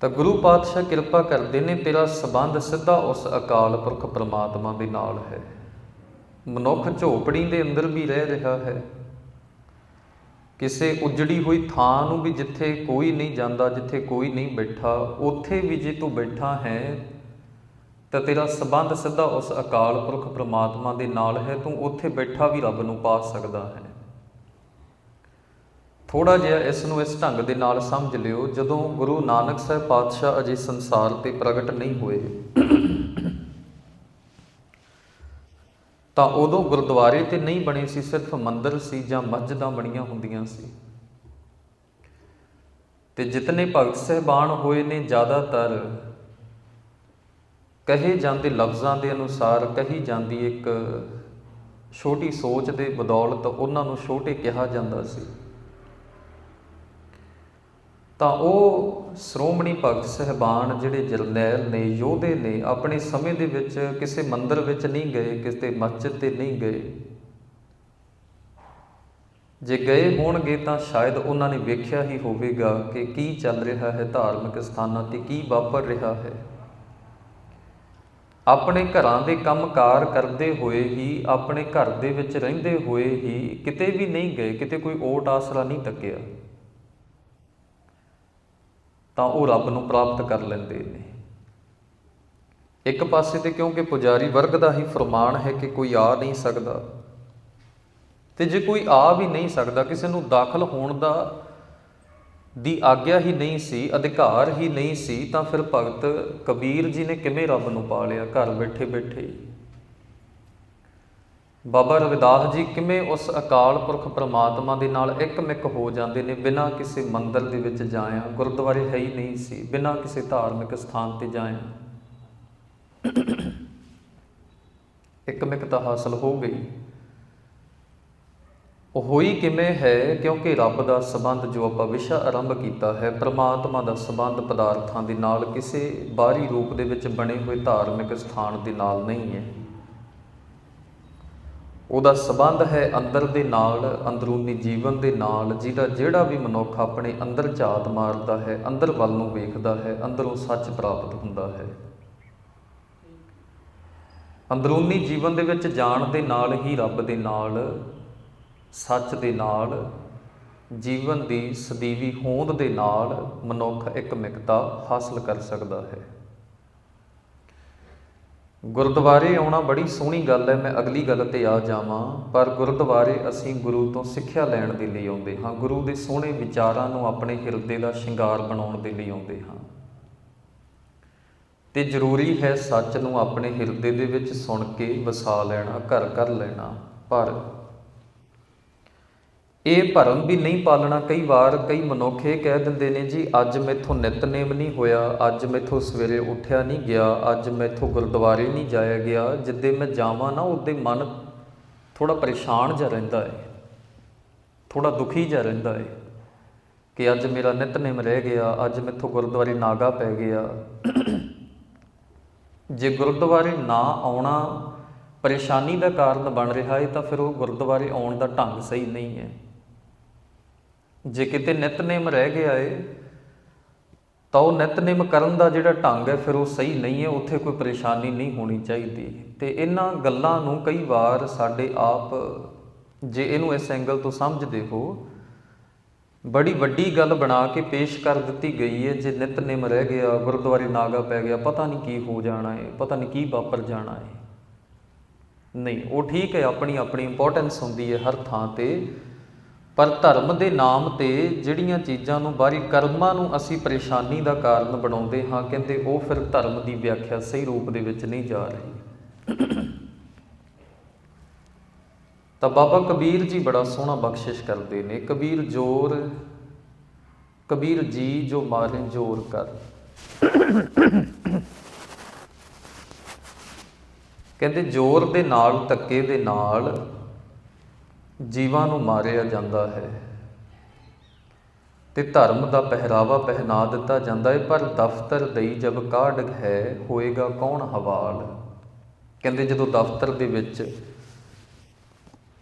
ਤਾਂ ਗੁਰੂ ਪਾਤਸ਼ਾਹ ਕਿਰਪਾ ਕਰਦੇ ਨੇ, ਤੇਰਾ ਸਬੰਧ ਸਿੱਧਾ ਉਸ ਅਕਾਲ ਪੁਰਖ ਪ੍ਰਮਾਤਮਾ ਦੇ ਨਾਲ ਹੈ। ਮਨੁੱਖ ਝੋਪੜੀ ਦੇ ਅੰਦਰ ਵੀ ਰਹਿ ਰਿਹਾ ਹੈ। ਕਿਸੇ ਉਜੜੀ ਹੋਈ ਥਾਂ ਨੂੰ ਵੀ ਜਿੱਥੇ ਕੋਈ ਨਹੀਂ ਜਾਂਦਾ, ਜਿੱਥੇ ਕੋਈ ਨਹੀਂ ਬੈਠਾ, ਉੱਥੇ ਵੀ ਜੇ ਤੂੰ ਬੈਠਾ ਹੈ ਤਾਂ ਤੇਰਾ ਸਬੰਧ ਸਿੱਧਾ ਉਸ ਅਕਾਲ ਪੁਰਖ ਪ੍ਰਮਾਤਮਾ ਦੇ ਨਾਲ ਹੈ, ਤੂੰ ਉੱਥੇ ਬੈਠਾ ਵੀ ਰੱਬ ਨੂੰ ਪਾ ਸਕਦਾ ਹੈ। ਥੋੜਾ ਜਿਹਾ ਇਸ ਨੂੰ ਇਸ ਢੰਗ ਦੇ ਨਾਲ ਸਮਝ ਲਿਓ, ਜਦੋਂ ਗੁਰੂ ਨਾਨਕ ਸਾਹਿਬ ਪਾਤਸ਼ਾਹ ਅਜੇ ਸੰਸਾਰ ਤੇ ਪ੍ਰਗਟ ਨਹੀਂ ਹੋਏ। ਤਾਂ ਉਦੋਂ ਗੁਰਦੁਆਰੇ ਤੇ ਨਹੀਂ ਬਣੇ ਸੀ, ਸਿਰਫ ਮੰਦਰ ਸੀ ਜਾਂ ਮਸਜਿਦਾਂ ਬਣੀਆਂ ਹੁੰਦੀਆਂ ਸੀ। ਤੇ ਜਿਤਨੇ ਭਗਤ ਸਹਿਬਾਨ ਹੋਏ ਨੇ, ਜ਼ਿਆਦਾਤਰ ਕਹੇ ਜਾਂਦੇ ਲਫ਼ਜ਼ਾਂ ਦੇ ਅਨੁਸਾਰ, ਕਹੀ ਜਾਂਦੀ ਇੱਕ ਛੋਟੀ ਸੋਚ ਦੇ ਬਦੌਲਤ ਉਹਨਾਂ ਨੂੰ ਛੋਟੇ ਕਿਹਾ ਜਾਂਦਾ ਸੀ। ਤਾਂ ਉਹ ਸ਼੍ਰੋਮਣੀ ਭਗਤ ਸਹਿਬਾਨ ਜਿਹੜੇ ਜਰਨੈਲ ਨੇ, ਯੋਧੇ ਨੇ, ਆਪਣੇ ਸਮੇਂ ਦੇ ਵਿੱਚ ਕਿਸੇ ਮੰਦਰ ਵਿੱਚ ਨਹੀਂ ਗਏ, ਕਿਸੇ ਮਸਜਿਦ ਤੇ ਨਹੀਂ ਗਏ। ਜੇ ਗਏ ਹੋਣਗੇ ਤਾਂ ਸ਼ਾਇਦ ਉਹਨਾਂ ਨੇ ਵੇਖਿਆ ਹੀ ਹੋਵੇਗਾ ਕਿ ਕੀ ਚੱਲ ਰਿਹਾ ਹੈ, ਧਾਰਮਿਕ ਸਥਾਨਾਂ ਤੇ ਕੀ ਵਾਪਰ ਰਿਹਾ ਹੈ। ਆਪਣੇ ਘਰਾਂ ਦੇ ਕੰਮਕਾਰ ਕਰਦੇ ਹੋਏ ਹੀ, ਆਪਣੇ ਘਰ ਦੇ ਵਿੱਚ ਰਹਿੰਦੇ ਹੋਏ ਹੀ ਕਿਤੇ ਵੀ ਨਹੀਂ ਗਏ, ਕਿਤੇ ਕੋਈ ਓਟ ਆਸਰਾ ਨਹੀਂ ਤੱਕਿਆ। ਤਾਂ ਉਹ ਰੱਬ ਨੂੰ ਪ੍ਰਾਪਤ ਕਰ ਲੈਂਦੇ ਨੇ। ਇੱਕ ਪਾਸੇ ਤੇ ਕਿਉਂਕਿ ਪੁਜਾਰੀ ਵਰਗ ਦਾ ਹੀ ਫਰਮਾਨ ਹੈ ਕਿ ਕੋਈ ਆ ਨਹੀਂ ਸਕਦਾ, ਤੇ ਜੇ ਕੋਈ ਆ ਵੀ ਨਹੀਂ ਸਕਦਾ, ਕਿਸੇ ਨੂੰ ਦਾਖਲ ਹੋਣ ਦਾ ਦੀ ਆਗਿਆ ਹੀ ਨਹੀਂ ਸੀ, ਅਧਿਕਾਰ ਹੀ ਨਹੀਂ ਸੀ, ਤਾਂ ਫਿਰ ਭਗਤ ਕਬੀਰ ਜੀ ਨੇ ਕਿਵੇਂ ਰੱਬ ਨੂੰ ਪਾ ਲਿਆ ਘਰ ਬੈਠੇ ਬੈਠੇ ਬਾਬਾ ਰਵਿਦਾਸ ਜੀ, ਕਿਵੇਂ ਉਸ ਅਕਾਲ ਪੁਰਖ ਪ੍ਰਮਾਤਮਾ ਦੇ ਨਾਲ ਇੱਕਮਿਕ ਹੋ ਜਾਂਦੇ ਨੇ, ਬਿਨਾਂ ਕਿਸੇ ਮੰਦਰ ਦੇ ਵਿੱਚ ਜਾਇਆ? ਗੁਰਦੁਆਰੇ ਹੈ ਹੀ ਨਹੀਂ ਸੀ, ਬਿਨਾਂ ਕਿਸੇ ਧਾਰਮਿਕ ਸਥਾਨ ਤੇ ਜਾਇਆ। ਇੱਕਮਿਕਤਾ ਹਾਸਲ ਹੋ ਗਈ। ਹੋਈ ਕਿਵੇਂ ਹੈ? ਕਿਉਂਕਿ ਰੱਬ ਦਾ ਸਬੰਧ ਜੋ ਆਪਾਂ ਵਿਸ਼ਾ ਆਰੰਭ ਕੀਤਾ ਹੈ, ਪ੍ਰਮਾਤਮਾ ਦਾ ਸਬੰਧ ਪਦਾਰਥਾਂ ਦੇ ਨਾਲ ਕਿਸੇ ਬਾਹਰੀ ਰੂਪ ਦੇ ਵਿੱਚ ਬਣੇ ਹੋਏ ਧਾਰਮਿਕ ਸਥਾਨ ਦੇ ਨਾਲ ਨਹੀਂ ਹੈ। ਉਹਦਾ ਸਬੰਧ ਹੈ ਅੰਦਰ ਦੇ ਨਾਲ, ਅੰਦਰੂਨੀ ਜੀਵਨ ਦੇ ਨਾਲ, ਜਿਹਦਾ ਜਿਹੜਾ ਵੀ ਮਨੁੱਖ ਆਪਣੇ ਅੰਦਰ ਝਾਤ ਮਾਰਦਾ ਹੈ, ਅੰਦਰ ਵੱਲ ਨੂੰ ਵੇਖਦਾ ਹੈ, ਅੰਦਰੋਂ ਸੱਚ ਪ੍ਰਾਪਤ ਹੁੰਦਾ ਹੈ। ਅੰਦਰੂਨੀ ਜੀਵਨ ਦੇ ਵਿੱਚ ਜਾਣ ਦੇ ਨਾਲ ਹੀ ਰੱਬ ਦੇ ਨਾਲ ਸੱਚ ਦੇ ਨਾਲ, ਜੀਵਨ ਦੀ ਸਦੀਵੀ ਹੋਂਦ ਦੇ ਨਾਲ ਮਨੁੱਖ ਇੱਕ ਮਿਕਤਾ ਹਾਸਲ ਕਰ ਸਕਦਾ ਹੈ। ਗੁਰਦੁਆਰੇ ਆਉਣਾ ਬੜੀ ਸੋਹਣੀ ਗੱਲ ਹੈ, ਮੈਂ ਅਗਲੀ ਗੱਲ ਤੇ ਆ ਜਾਵਾਂ, ਪਰ ਗੁਰਦੁਆਰੇ ਅਸੀਂ ਗੁਰੂ ਤੋਂ ਸਿੱਖਿਆ ਲੈਣ ਦੇ ਲਈ ਆਉਂਦੇ ਹਾਂ, ਗੁਰੂ ਦੇ ਸੋਹਣੇ ਵਿਚਾਰਾਂ ਨੂੰ ਆਪਣੇ ਹਿਰਦੇ ਦਾ ਸ਼ਿੰਗਾਰ ਬਣਾਉਣ ਦੇ ਲਈ ਆਉਂਦੇ ਹਾਂ। ਤੇ ਜ਼ਰੂਰੀ ਹੈ ਸੱਚ ਨੂੰ ਆਪਣੇ ਹਿਰਦੇ ਦੇ ਵਿੱਚ ਸੁਣ ਕੇ ਵਸਾ ਲੈਣਾ, ਘਰ ਕਰ ਲੈਣਾ, ਪਰ ਇਹ ਭਰਮ ਵੀ ਨਹੀਂ ਪਾਲਣਾ। ਕਈ ਵਾਰ ਕਈ ਮਨੁੱਖ ਇਹ ਕਹਿ ਦਿੰਦੇ ਨੇ, ਜੀ, ਅੱਜ ਮੈਥੋਂ ਨਿਤਨੇਮ ਨਹੀਂ ਹੋਇਆ, ਅੱਜ ਮੈਥੋਂ ਸਵੇਰੇ ਉੱਠਿਆ ਨਹੀਂ ਗਿਆ, ਅੱਜ ਮੈਥੋਂ ਗੁਰਦੁਆਰੇ ਨਹੀਂ ਜਾਇਆ ਗਿਆ। ਜਿੱਦੇ ਮੈਂ ਜਾਵਾਂ ਨਾ, ਉਹਦੇ ਮਨ ਥੋੜਾ ਪਰੇਸ਼ਾਨ ਜਿਹਾ ਰਹਿੰਦਾ ਹੈ ਥੋੜਾ ਦੁਖੀ ਜਿਹਾ ਰਹਿੰਦਾ ਹੈ ਕਿ ਅੱਜ ਮੇਰਾ ਨਿਤਨੇਮ ਰਹਿ ਗਿਆ, ਅੱਜ ਮੈਥੋਂ ਗੁਰਦੁਆਰੇ ਨਾਗਾ ਪੈ ਗਿਆ। ਜੇ ਗੁਰਦੁਆਰੇ ਨਾ ਆਉਣਾ ਪਰੇਸ਼ਾਨੀ ਦਾ ਕਾਰਨ ਬਣ ਰਿਹਾ ਹੈ ਤਾਂ ਫਿਰ ਉਹ ਗੁਰਦੁਆਰੇ ਆਉਣ ਦਾ ਢੰਗ ਸਹੀ ਨਹੀਂ ਹੈ ਜੇ ਕਿਤੇ ਨਿਤਨੇਮ ਰਹਿ ਗਿਆ ਏ, ਤਾਂ ਉਹ ਨਿਤਨੇਮ ਕਰਨ ਦਾ ਜਿਹੜਾ ਢੰਗ ਹੈ, ਫਿਰ ਉਹ ਸਹੀ ਨਹੀਂ ਹੈ, ਉੱਥੇ ਕੋਈ ਪਰੇਸ਼ਾਨੀ ਨਹੀਂ ਹੋਣੀ ਚਾਹੀਦੀ। ਤੇ ਇਹਨਾਂ ਗੱਲਾਂ ਨੂੰ ਕਈ ਵਾਰ ਸਾਡੇ ਆਪ, ਜੇ ਇਹਨੂੰ ਇਸ ਐਂਗਲ ਤੋਂ ਸਮਝਦੇ ਹੋ, ਬੜੀ ਵੱਡੀ ਗੱਲ ਬਣਾ ਕੇ ਪੇਸ਼ ਕਰ ਦਿੱਤੀ ਗਈ ਹੈ, ਜੇ ਨਿਤਨੇਮ ਰਹਿ ਗਿਆ, ਗੁਰਦੁਆਰੇ ਨਾਗਾ ਪੈ ਗਿਆ, ਪਤਾ ਨਹੀਂ ਕੀ ਹੋ ਜਾਣਾ ਹੈ ਪਤਾ ਨਹੀਂ ਕੀ ਵਾਪਰ ਜਾਣਾ ਹੈ ਨਹੀਂ, ਉਹ ਠੀਕ ਹੈ ਆਪਣੀ ਆਪਣੀ ਇੰਪੋਰਟੈਂਸ ਹੁੰਦੀ ਹੈ ਹਰ ਥਾਂ ਤੇ। ਪਰ ਧਰਮ ਦੇ ਨਾਮ ਤੇ ਜਿਹੜੀਆਂ ਚੀਜ਼ਾਂ ਨੂੰ ਬਾਹਰੀ ਕਰਮਾਂ ਨੂੰ ਅਸੀਂ ਪਰੇਸ਼ਾਨੀ ਦਾ ਕਾਰਨ ਬਣਾਉਂਦੇ ਹਾਂ, ਕਹਿੰਦੇ ਉਹ ਫਿਰ ਧਰਮ ਦੀ ਵਿਆਖਿਆ ਸਹੀ ਰੂਪ ਦੇ ਵਿੱਚ ਨਹੀਂ ਜਾ ਰਹੀ। ਤਾਂ ਬਾਬਾ ਕਬੀਰ ਜੀ ਬੜਾ ਸੋਹਣਾ ਬਖਸ਼ਿਸ਼ ਕਰਦੇ ਨੇ, ਕਬੀਰ ਜੋਰ, ਕਬੀਰ ਜੀ ਜੋ ਮਾਰੇ ਜੋਰ ਕਰ। ਕਹਿੰਦੇ ਜ਼ੋਰ ਦੇ ਨਾਲ, ਧੱਕੇ ਦੇ ਨਾਲ ਜੀਵਾਂ ਨੂੰ ਮਾਰਿਆ ਜਾਂਦਾ ਹੈ। ਤੇ ਧਰਮ ਦਾ ਪਹਿਰਾਵਾ ਪਹਿਨਾ ਦਿੱਤਾ ਜਾਂਦਾ ਹੈ, ਪਰ ਦਫ਼ਤਰ ਦਈ ਜਬ ਕਾਢ ਹੈ, ਹੋਏਗਾ ਕੌਣ ਹਵਾਲ? ਕਹਿੰਦੇ ਜਦੋਂ ਦਫ਼ਤਰ ਦੇ ਵਿੱਚ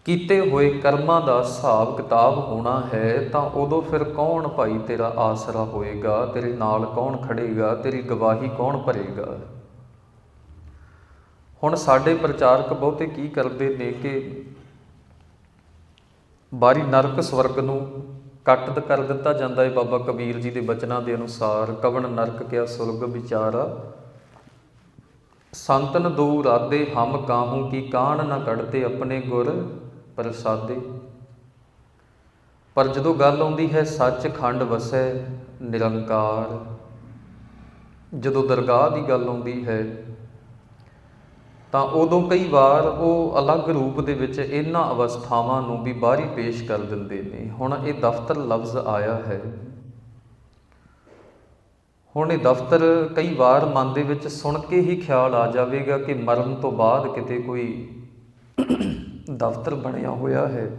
ਕੀਤੇ ਹੋਏ ਕਰਮਾਂ ਦਾ ਹਿਸਾਬ ਕਿਤਾਬ ਹੋਣਾ ਹੈ, ਤਾਂ ਉਦੋਂ ਫਿਰ ਕੌਣ ਭਾਈ ਤੇਰਾ ਆਸਰਾ ਹੋਏਗਾ? ਤੇਰੇ ਨਾਲ ਕੌਣ ਖੜੇਗਾ? ਤੇਰੀ ਗਵਾਹੀ ਕੌਣ ਭਰੇਗਾ? ਹੁਣ ਸਾਡੇ ਪ੍ਰਚਾਰਕ ਬਹੁਤੇ ਕੀ ਕਰਦੇ ਨੇ ਕਿ ਬਾਰੀ ਨਰਕ ਸਵਰਗ ਨੂੰ ਕੱਟ ਕਰ ਦਿੱਤਾ ਜਾਂਦਾ ਹੈ ਬਾਬਾ ਕਬੀਰ ਜੀ ਦੇ ਬਚਨਾਂ ਦੇ ਅਨੁਸਾਰ ਕਵਣ ਨਰਕ ਕਿਆ ਸੁਲਗ ਵਿਚਾਰਾ? ਸੰਤਨ ਦੋ ਰਾਦੇ ਹਮ ਕਾਹੂ ਕੀ ਕਾਣ ਨਾ ਕੱਢਤੇ ਆਪਣੇ ਗੁਰ ਪ੍ਰਸਾਦੇ। ਪਰ ਜਦੋਂ ਗੱਲ ਆਉਂਦੀ ਹੈ ਸੱਚ ਖੰਡ ਵਸੈ ਨਿਰੰਕਾਰ। ਜਦੋਂ ਦਰਗਾਹ ਦੀ ਗੱਲ ਆਉਂਦੀ ਹੈ ਤਾਂ ਉਦੋਂ ਕਈ ਵਾਰ ਉਹ ਅਲੱਗ ਰੂਪ ਦੇ ਵਿੱਚ ਇਹਨਾਂ ਅਵਸਥਾਵਾਂ ਨੂੰ ਵੀ ਬਾਹਰੀ ਪੇਸ਼ ਕਰ ਦਿੰਦੇ ਨੇ। ਹੁਣ ਇਹ ਦਫ਼ਤਰ ਲਫ਼ਜ਼ ਆਇਆ ਹੈ। ਹੁਣ ਇਹ ਦਫ਼ਤਰ ਕਈ ਵਾਰ ਮਨ ਦੇ ਵਿੱਚ ਸੁਣ ਕੇ ਹੀ ਖਿਆਲ ਆ ਜਾਵੇਗਾ ਕਿ ਮਰਨ ਤੋਂ ਬਾਅਦ ਕਿਤੇ ਕੋਈ ਦਫ਼ਤਰ ਬਣਿਆ ਹੋਇਆ ਹੈ।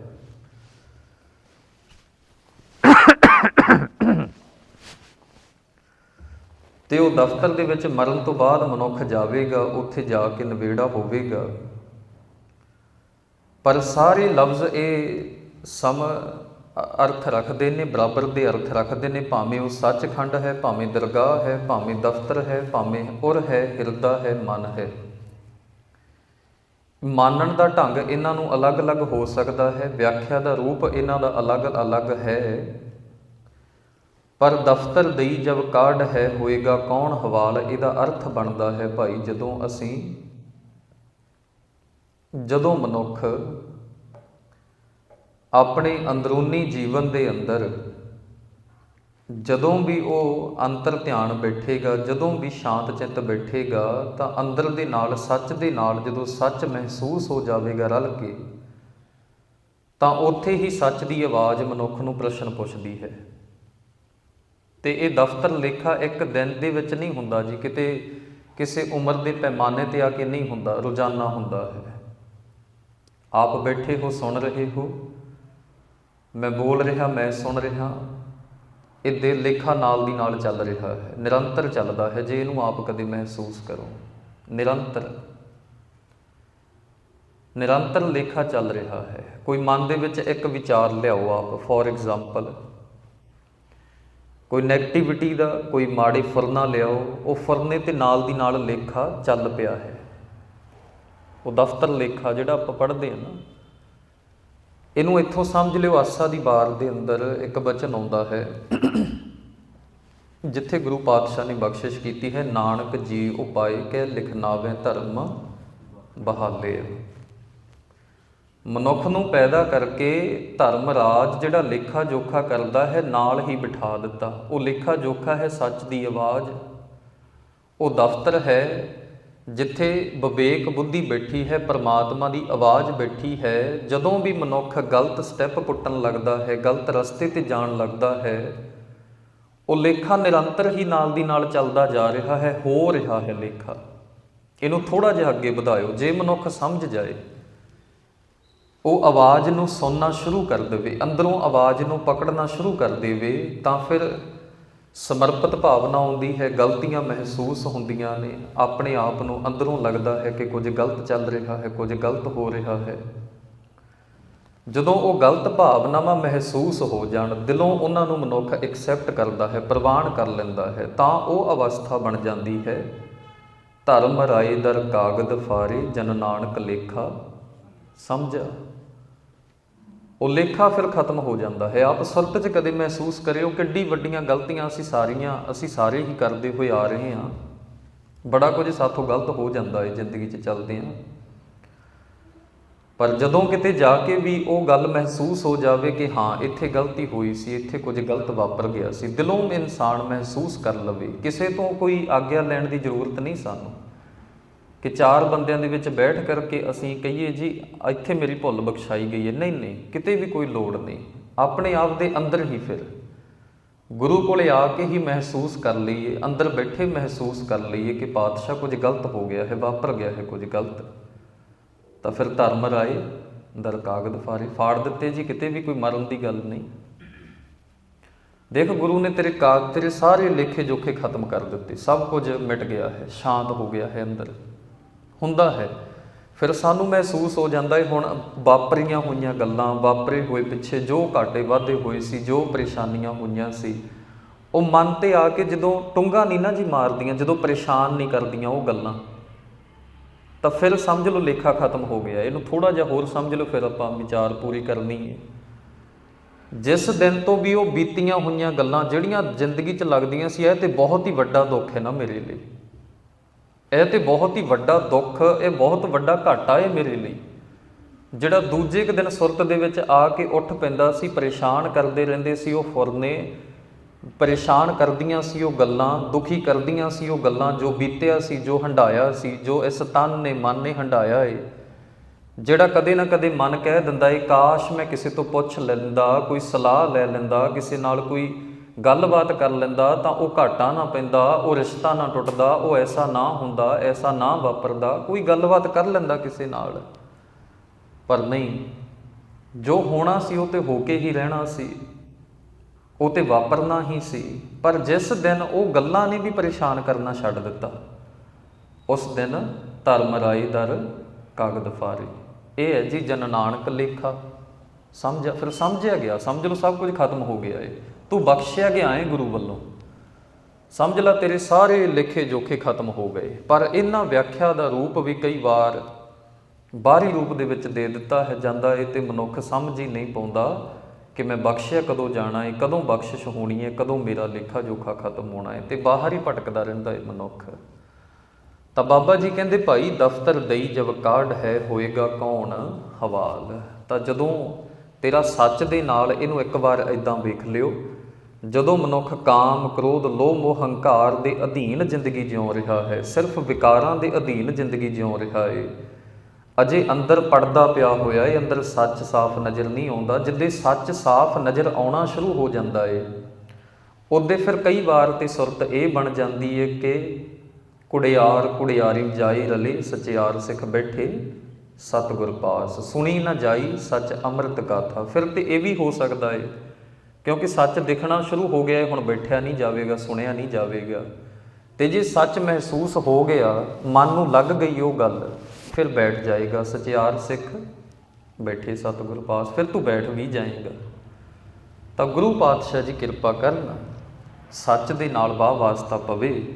ਤੇ ਉਹ ਦਫ਼ਤਰ ਦੇ ਵਿੱਚ ਮਰਨ ਤੋਂ ਬਾਅਦ ਮਨੁੱਖ ਜਾਵੇਗਾ, ਉੱਥੇ ਜਾ ਕੇ ਨਵੇੜਾ ਹੋਵੇਗਾ। ਪਰ ਸਾਰੇ ਲਫ਼ਜ਼ ਇਹ ਸਮ ਅਰਥ ਰੱਖਦੇ ਨੇ, ਬਰਾਬਰ ਦੇ ਅਰਥ ਰੱਖਦੇ ਨੇ। ਭਾਵੇਂ ਉਹ ਸੱਚਖੰਡ ਹੈ, ਭਾਵੇਂ ਦਰਗਾਹ ਹੈ, ਭਾਵੇਂ ਦਫ਼ਤਰ ਹੈ, ਭਾਵੇਂ ਉਰ ਹੈ, ਹਿਰਦਾ ਹੈ, ਮਨ ਹੈ। ਮਾਨਣ ਦਾ ਢੰਗ ਇਹਨਾਂ ਨੂੰ ਅਲੱਗ-ਅਲੱਗ ਹੋ ਸਕਦਾ ਹੈ, ਵਿਆਖਿਆ ਦਾ ਰੂਪ ਇਹਨਾਂ ਦਾ ਅਲੱਗ-ਅਲੱਗ ਹੈ। ਪਰ ਦਫ਼ਤਰ ਦਈ ਜਬ ਕਾਢ ਹੈ ਹੋਏਗਾ ਕੌਣ ਹਵਾਲ, ਇਹਦਾ ਅਰਥ ਬਣਦਾ ਹੈ ਭਾਈ ਜਦੋਂ ਅਸੀਂ, ਜਦੋਂ ਮਨੁੱਖ ਆਪਣੇ ਅੰਦਰੂਨੀ ਜੀਵਨ ਦੇ ਅੰਦਰ ਜਦੋਂ ਵੀ ਉਹ ਅੰਤਰ ਧਿਆਨ ਬੈਠੇਗਾ, ਜਦੋਂ ਵੀ ਸ਼ਾਂਤ ਚਿੱਤ ਬੈਠੇਗਾ, ਤਾਂ ਅੰਦਰ ਦੇ ਨਾਲ, ਸੱਚ ਦੇ ਨਾਲ ਜਦੋਂ ਸੱਚ ਮਹਿਸੂਸ ਹੋ ਜਾਵੇਗਾ ਰਲ ਕੇ, ਤਾਂ ਉੱਥੇ ਹੀ ਸੱਚ ਦੀ ਆਵਾਜ਼ ਮਨੁੱਖ ਨੂੰ ਪ੍ਰਸ਼ਨ ਪੁੱਛਦੀ ਹੈ। ਤੇ ਇਹ ਦਫ਼ਤਰ ਲੇਖਾ ਇੱਕ ਦਿਨ ਦੇ ਵਿੱਚ ਨਹੀਂ ਹੁੰਦਾ ਜੀ, ਕਿਤੇ ਕਿਸੇ ਉਮਰ ਦੇ ਪੈਮਾਨੇ ਤੇ ਆ ਕੇ ਨਹੀਂ ਹੁੰਦਾ, ਰੋਜ਼ਾਨਾ ਹੁੰਦਾ ਹੈ। ਆਪ ਬੈਠੇ ਹੋ, ਸੁਣ ਰਹੇ ਹੋ। ਮੈਂ ਬੋਲ ਰਿਹਾ, ਮੈਂ ਸੁਣ ਰਿਹਾ। ਇਹ ਦੇ ਲੇਖਾ ਨਾਲ ਦੀ ਨਾਲ ਚੱਲ ਰਿਹਾ ਹੈ, ਨਿਰੰਤਰ ਚੱਲਦਾ ਹੈ, ਜੇ ਇਹਨੂੰ ਆਪ ਕਦੇ ਮਹਿਸੂਸ ਕਰੋ। ਨਿਰੰਤਰ। ਨਿਰੰਤਰ ਲੇਖਾ ਚੱਲ ਰਿਹਾ ਹੈ। ਕੋਈ ਮਨ ਦੇ ਵਿੱਚ ਇੱਕ ਵਿਚਾਰ ਲਿਆਓ ਆਪ ਫੋਰ ਐਗਜ਼ਾਮਪਲ ਕੋਈ 네ਗੇਟਿਵਿਟੀ ਦਾ ਕੋਈ ਮਾੜੀ ਫਰਨਾ ਲਿਆਓ, ਉਹ ਫਰਨੇ ਤੇ ਨਾਲ ਦੀ ਨਾਲ ਲੇਖਾ ਚੱਲ ਪਿਆ ਹੈ। ਉਹ ਦਫ਼ਤਰ ਲੇਖਾ ਜਿਹੜਾ ਆਪਾਂ ਪੜ੍ਹਦੇ ਹਾਂ ਨਾ, ਇਹਨੂੰ ਇੱਥੋਂ ਸਮਝ ਲਿਓ, ਆਸਾ ਦੀ ਬਾਰ ਦੇ ਅੰਦਰ ਇੱਕ ਬਚਨ ਆਉਂਦਾ ਹੈ। ਜਿੱਥੇ ਗੁਰੂ ਪਾਤਸ਼ਾਹ ਨੇ ਬਖਸ਼ਿਸ਼ ਕੀਤੀ ਹੈ, ਨਾਨਕ ਜੀ ਉਪਾਏ ਕੇ ਲਿਖਨਾਵੇ ਧਰਮ ਬਹਾਲੇ। ਮਨੁੱਖ ਨੂੰ ਪੈਦਾ ਕਰਕੇ ਧਰਮ ਰਾਜ ਜਿਹੜਾ ਲੇਖਾ ਜੋਖਾ ਕਰਦਾ ਹੈ, ਨਾਲ ਹੀ ਬਿਠਾ ਦਿੱਤਾ। ਉਹ ਲੇਖਾ ਜੋਖਾ ਹੈ, ਸੱਚ ਦੀ ਆਵਾਜ਼। ਉਹ ਦਫ਼ਤਰ ਹੈ, ਜਿੱਥੇ ਵਿਵੇਕ ਬੁੱਧੀ ਬੈਠੀ ਹੈ, ਪਰਮਾਤਮਾ ਦੀ ਆਵਾਜ਼ ਬੈਠੀ ਹੈ। ਜਦੋਂ ਵੀ ਮਨੁੱਖ ਗਲਤ ਸਟੈਪ ਪੁੱਟਣ ਲੱਗਦਾ ਹੈ, ਗਲਤ ਰਸਤੇ ਤੇ ਜਾਣ ਲੱਗਦਾ ਹੈ, ਉਹ ਲੇਖਾ ਨਿਰੰਤਰ ਹੀ ਨਾਲ ਦੀ ਨਾਲ ਚੱਲਦਾ ਜਾ ਰਿਹਾ ਹੈ, ਹੋ ਰਿਹਾ ਹੈ ਲੇਖਾ। ਇਹਨੂੰ ਥੋੜਾ ਜਿਹਾ ਅੱਗੇ ਵਧਾਇਓ, ਜੇ ਮਨੁੱਖ ਸਮਝ ਜਾਏ। ਉਹ ਆਵਾਜ਼ ਨੂੰ ਸੁਣਨਾ ਸ਼ੁਰੂ ਕਰ ਦੇਵੇ, ਅੰਦਰੋਂ ਆਵਾਜ਼ ਨੂੰ ਪਕੜਨਾ ਸ਼ੁਰੂ ਕਰ ਦੇਵੇ, ਤਾਂ ਫਿਰ ਸਮਰਪਿਤ ਭਾਵਨਾ ਆਉਂਦੀ ਹੈ, ਗਲਤੀਆਂ ਮਹਿਸੂਸ ਹੁੰਦੀਆਂ ਨੇ। ਆਪਣੇ ਆਪ ਨੂੰ ਅੰਦਰੋਂ ਲੱਗਦਾ ਹੈ ਕਿ ਕੁਝ ਗਲਤ ਚੱਲ ਰਿਹਾ ਹੈ, ਕੁਝ ਗਲਤ ਹੋ ਰਿਹਾ ਹੈ। ਜਦੋਂ ਉਹ ਗਲਤ ਭਾਵਨਾਵਾਂ ਮਹਿਸੂਸ ਹੋ ਜਾਣ, ਦਿਲੋਂ ਉਹਨਾਂ ਨੂੰ ਮਨੁੱਖ ਐਕਸੈਪਟ ਕਰਦਾ ਹੈ, ਪ੍ਰਵਾਨ ਕਰ ਲੈਂਦਾ ਹੈ, ਤਾਂ ਉਹ ਅਵਸਥਾ ਬਣ ਜਾਂਦੀ ਹੈ। ਧਰਮ ਰਾਏ ਦਰ ਕਾਗਦ ਫਾਰੇ, ਜਨ ਨਾਨਕ ਲੇਖਾ, ਸਮਝਾ। ਉਹ ਲੇਖਾ ਫਿਰ ਖਤਮ ਹੋ ਜਾਂਦਾ ਹੈ। ਆਪ ਸੁਰਤ 'ਚ ਕਦੇ ਮਹਿਸੂਸ ਕਰਿਓ ਕਿੱਡੀ ਵੱਡੀਆਂ ਗਲਤੀਆਂ ਅਸੀਂ ਸਾਰੀਆਂ, ਅਸੀਂ ਸਾਰੇ ਹੀ ਕਰਦੇ ਹੋਏ ਆ ਰਹੇ ਹਾਂ। ਬੜਾ ਕੁਝ ਸਾਥੋਂ ਗਲਤ ਹੋ ਜਾਂਦਾ ਹੈ ਜ਼ਿੰਦਗੀ 'ਚ ਚੱਲਦੇ ਹਾਂ। ਪਰ ਜਦੋਂ ਕਿਤੇ ਜਾ ਕੇ ਵੀ ਉਹ ਗੱਲ ਮਹਿਸੂਸ ਹੋ ਜਾਵੇ ਕਿ ਹਾਂ, ਇੱਥੇ ਗਲਤੀ ਹੋਈ ਸੀ, ਇੱਥੇ ਕੁਝ ਗਲਤ ਵਾਪਰ ਗਿਆ ਸੀ, ਦਿਲੋਂ ਇਨਸਾਨ ਮਹਿਸੂਸ ਕਰ ਲਵੇ। ਕਿਸੇ ਤੋਂ ਕੋਈ ਆਗਿਆ ਲੈਣ ਦੀ ਜ਼ਰੂਰਤ ਨਹੀਂ ਸਾਨੂੰ। ਕਿ ਚਾਰ ਬੰਦਿਆਂ ਦੇ ਵਿੱਚ ਬੈਠ ਕਰਕੇ ਅਸੀਂ ਕਹੀਏ ਜੀ, ਇੱਥੇ ਮੇਰੀ ਭੁੱਲ ਬਖਸ਼ਾਈ ਗਈ ਹੈ। ਨਹੀਂ ਨਹੀਂ, ਕਿਤੇ ਵੀ ਕੋਈ ਲੋੜ ਨਹੀਂ। ਆਪਣੇ ਆਪ ਦੇ ਅੰਦਰ ਹੀ ਫਿਰ। ਗੁਰੂ ਕੋਲੇ ਆ ਕੇ ਹੀ ਮਹਿਸੂਸ ਕਰ ਲਈਏ, ਅੰਦਰ ਬੈਠੇ ਮਹਿਸੂਸ ਕਰ ਲਈਏ ਕਿ ਪਾਤਸ਼ਾਹ ਕੁਝ ਗਲਤ ਹੋ ਗਿਆ ਹੈ, ਵਾਪਰ ਗਿਆ ਹੈ ਕੁਝ ਗਲਤ। ਤਾਂ ਫਿਰ ਧਰਮ ਰਾਏ ਦਰ ਕਾਗਦ ਫਾਰੇ ਫਾੜ ਦਿੱਤੇ ਜੀ, ਕਿਤੇ ਵੀ ਕੋਈ ਮਰਨ ਦੀ ਗੱਲ ਨਹੀਂ। ਦੇਖ, ਗੁਰੂ ਨੇ ਤੇਰੇ ਕਾਗ ਤੇਰੇ ਸਾਰੇ ਲੇਖੇ ਜੋਖੇ ਖਤਮ ਕਰ ਦਿੱਤੇ। ਸਭ ਕੁਝ ਮਿਟ ਗਿਆ ਹੈ, ਸ਼ਾਂਤ ਹੋ ਗਿਆ ਹੈ ਅੰਦਰ। ਹੁੰਦਾ ਹੈ। ਫਿਰ ਸਾਨੂੰ ਮਹਿਸੂਸ ਹੋ ਜਾਂਦਾ ਹੈ, ਹੁਣ ਵਾਪਰੀਆਂ ਹੋਈਆਂ ਗੱਲਾਂ, ਵਾਪਰੇ ਹੋਏ ਪਿੱਛੇ ਜੋ ਘਾਟੇ ਵਾਧੇ ਹੋਏ ਸੀ, ਜੋ ਪਰੇਸ਼ਾਨੀਆਂ ਹੋਈਆਂ ਸੀ, ਉਹ ਮਨ ਤੇ ਆ ਕੇ ਜਦੋਂ ਟੁੰਗਾ ਨਹੀਂ ਨਾ ਜੀ ਮਾਰਦੀਆਂ, ਜਦੋਂ ਪਰੇਸ਼ਾਨ ਨਹੀਂ ਕਰਦੀਆਂ ਉਹ ਗੱਲਾਂ, ਤਾਂ ਫਿਰ ਸਮਝ ਲਓ ਲੇਖਾ ਖਤਮ ਹੋ ਗਿਆ। ਇਹਨੂੰ ਥੋੜਾ ਜਿਹਾ ਹੋਰ ਸਮਝ ਲਓ, ਫਿਰ ਆਪਾਂ ਵਿਚਾਰ ਪੂਰੀ ਕਰਨੀ ਹੈ। ਜਿਸ ਦਿਨ ਤੋਂ ਵੀ ਉਹ ਬੀਤੀਆਂ ਹੋਈਆਂ ਗੱਲਾਂ, ਜਿਹੜੀਆਂ ਜ਼ਿੰਦਗੀ 'ਚ ਲੱਗਦੀਆਂ ਸੀ, ਇਹ ਤੇ ਬਹੁਤ ਹੀ ਵੱਡਾ ਦੁੱਖ ਹੈ ਨਾ ਮੇਰੇ ਲਈ। ਇਹ ਤੇ ਬਹੁਤ ਹੀ ਵੱਡਾ ਦੁੱਖ, ਇਹ ਬਹੁਤ ਵੱਡਾ ਘਾਟਾ ਹੈ ਮੇਰੇ ਲਈ। ਜਿਹੜਾ ਦੂਜੇ ਕੁ ਦਿਨ ਸੁਰਤ ਦੇ ਵਿੱਚ ਆ ਕੇ ਉੱਠ ਪੈਂਦਾ ਸੀ, ਪਰੇਸ਼ਾਨ ਕਰਦੇ ਰਹਿੰਦੇ ਸੀ, ਉਹ ਫੁਰਨੇ, ਪਰੇਸ਼ਾਨ ਕਰਦੀਆਂ ਸੀ ਉਹ ਗੱਲਾਂ, ਦੁਖੀ ਕਰਦੀਆਂ ਸੀ ਉਹ ਗੱਲਾਂ, ਜੋ ਬੀਤਿਆ ਸੀ, ਜੋ ਹੰਡਾਇਆ ਸੀ, ਜੋ ਇਸ ਤਨ ਨੇ, ਮਨ ਨੇ ਹੰਡਾਇਆ ਏ। ਜਿਹੜਾ ਕਦੇ ਨਾ ਕਦੇ ਮਨ ਕਹਿ ਦਿੰਦਾ ਏ, ਕਾਸ਼ ਮੈਂ ਕਿਸੇ ਤੋਂ ਪੁੱਛ ਲੈਂਦਾ, ਕੋਈ ਸਲਾਹ ਲੈ ਲੈਂਦਾ, ਕਿਸੇ ਨਾਲ ਕੋਈ ਗੱਲਬਾਤ ਕਰ ਲੈਂਦਾ ਤਾਂ ਉਹ ਘਾਟਾ ਨਾ ਪੈਂਦਾ, ਉਹ ਰਿਸ਼ਤਾ ਨਾ ਟੁੱਟਦਾ, ਉਹ ਐਸਾ ਨਾ ਹੁੰਦਾ, ਐਸਾ ਨਾ ਵਾਪਰਦਾ, ਕੋਈ ਗੱਲਬਾਤ ਕਰ ਲੈਂਦਾ ਕਿਸੇ ਨਾਲ। ਪਰ ਨਹੀਂ, ਜੋ ਹੋਣਾ ਸੀ ਉਹ ਤੇ ਹੋ ਕੇ ਹੀ ਰਹਿਣਾ ਸੀ, ਉਹ ਤੇ ਵਾਪਰਨਾ ਹੀ ਸੀ। ਪਰ ਜਿਸ ਦਿਨ ਉਹ ਗੱਲਾਂ ਨੇ ਵੀ ਪਰੇਸ਼ਾਨ ਕਰਨਾ ਛੱਡ ਦਿੱਤਾ, ਉਸ ਦਿਨ ਧਰਮ ਰਾਈ ਦਰ ਕਾਗਦ ਫਾਰੀ। ਇਹ ਹੈ ਜੀ ਜਨ ਨਾਨਕ ਲੇਖਾ। ਸਮਝ, ਫਿਰ ਸਮਝਿਆ ਗਿਆ, ਸਮਝ ਲਓ ਸਭ ਕੁਝ ਖਤਮ ਹੋ ਗਿਆ ਏ। ਤੂੰ ਬਖਸ਼ਿਆ ਗਿਆ ਏ ਗੁਰੂ ਵੱਲੋਂ। ਸਮਝ ਲੈ ਤੇਰੇ ਸਾਰੇ ਲਿਖੇ ਜੋਖੇ ਖਤਮ ਹੋ ਗਏ। ਪਰ ਇਹਨਾਂ ਵਿਆਖਿਆ ਦਾ ਰੂਪ ਵੀ ਕਈ ਵਾਰ ਬਾਹਰੀ ਰੂਪ ਦੇ ਵਿੱਚ ਦੇ ਦਿੱਤਾ ਹੈ, ਜਾਂਦਾ ਏ ਤੇ ਮਨੁੱਖ ਸਮਝ ਹੀ ਨਹੀਂ ਪਾਉਂਦਾ ਕਿ ਮੈਂ ਬਖਸ਼ਿਆ ਕਦੋਂ ਜਾਣਾ ਏ, ਕਦੋਂ ਬਖਸ਼ਿਸ਼ ਹੋਣੀ ਹੈ ਕਦੋਂ ਮੇਰਾ ਲੇਖਾ ਜੋਖਾ ਖਤਮ ਹੋਣਾ ਹੈ ਤੇ ਬਾਹਰ ਹੀ ਭਟਕਦਾ ਰਹਿੰਦਾ ਏ ਮਨੁੱਖ। ਤਾਂ ਬਾਬਾ ਜੀ ਕਹਿੰਦੇ, ਭਾਈ, ਦਫ਼ਤਰ ਦਈ ਜਬ ਕਾਢ ਹੈ, ਹੋਏਗਾ ਕੌਣ ਹਵਾਲ? ਤਾਂ ਜਦੋਂ ਤੇਰਾ ਸੱਚ ਦੇ ਨਾਲ ਇਹਨੂੰ ਇੱਕ ਵਾਰ ਇਦਾਂ ਵੇਖ ਲਿਓ ਜਦੋਂ ਮਨੁੱਖ ਕਾਮ, ਕ੍ਰੋਧ, ਲੋਭ, ਮੋਹ, ਹੰਕਾਰ ਦੇ ਅਧੀਨ ਜ਼ਿੰਦਗੀ ਜਿਉ ਰਿਹਾ ਹੈ, ਸਿਰਫ ਵਿਕਾਰਾਂ ਦੇ ਅਧੀਨ ਜ਼ਿੰਦਗੀ ਜਿਉ ਰਿਹਾ ਹੈ ਅਜੇ ਅੰਦਰ ਪੜਦਾ ਪਿਆ ਹੋਇਆ ਏ, ਅੰਦਰ ਸੱਚ ਸਾਫ਼ ਨਜ਼ਰ ਨਹੀਂ ਆਉਂਦਾ, ਜਿੱਦੇ ਸੱਚ ਸਾਫ਼ ਨਜ਼ਰ ਆਉਣਾ ਸ਼ੁਰੂ ਹੋ ਜਾਂਦਾ ਏ। ਉਹਦੇ ਫਿਰ ਕਈ ਵਾਰ ਤੇ ਸੁਰਤ ਇਹ ਬਣ ਜਾਂਦੀ ਏ ਕਿ ਕੁੜਿਆਰ ਕੁੜਿਆਰੀ ਜਾਈ ਰਲੇ, ਸਚਿਆਰ ਸਿੱਖ ਬੈਠੇ, ਸਤਿਗੁਰ ਪਾਸ। ਸੁਣੀ ਨਾ ਜਾਈ ਸੱਚ ਅੰਮ੍ਰਿਤ ਗਾਥਾ। ਫਿਰ ਤੇ ਇਹ ਵੀ ਹੋ ਸਕਦਾ ਏ ਕਿਉਂਕਿ ਸੱਚ ਦਿਖਣਾ ਸ਼ੁਰੂ ਹੋ ਗਿਆ ਏ ਹੁਣ ਬੈਠਿਆ ਨਹੀਂ ਜਾਵੇਗਾ, ਸੁਣਿਆ ਨਹੀਂ ਜਾਵੇਗਾ। ਤੇ ਜੇ ਸੱਚ ਮਹਿਸੂਸ ਹੋ ਗਿਆ, ਮਨ ਨੂੰ ਲੱਗ ਗਈ ਉਹ ਗੱਲ, ਫਿਰ ਬੈਠ ਜਾਏਗਾ ਸਚਿਆਰ ਸਿੱਖ, ਬੈਠੇ ਸਤਿਗੁਰ ਪਾਸ, ਫਿਰ ਤੂੰ ਬੈਠ ਵੀ ਜਾਏਗਾ। ਤਾਂ ਗੁਰੂ ਪਾਤਸ਼ਾਹ ਜੀ ਕਿਰਪਾ ਕਰਨ, ਸੱਚ ਦੇ ਨਾਲ ਵਾਹ ਵਾਸਤਾ ਪਵੇ,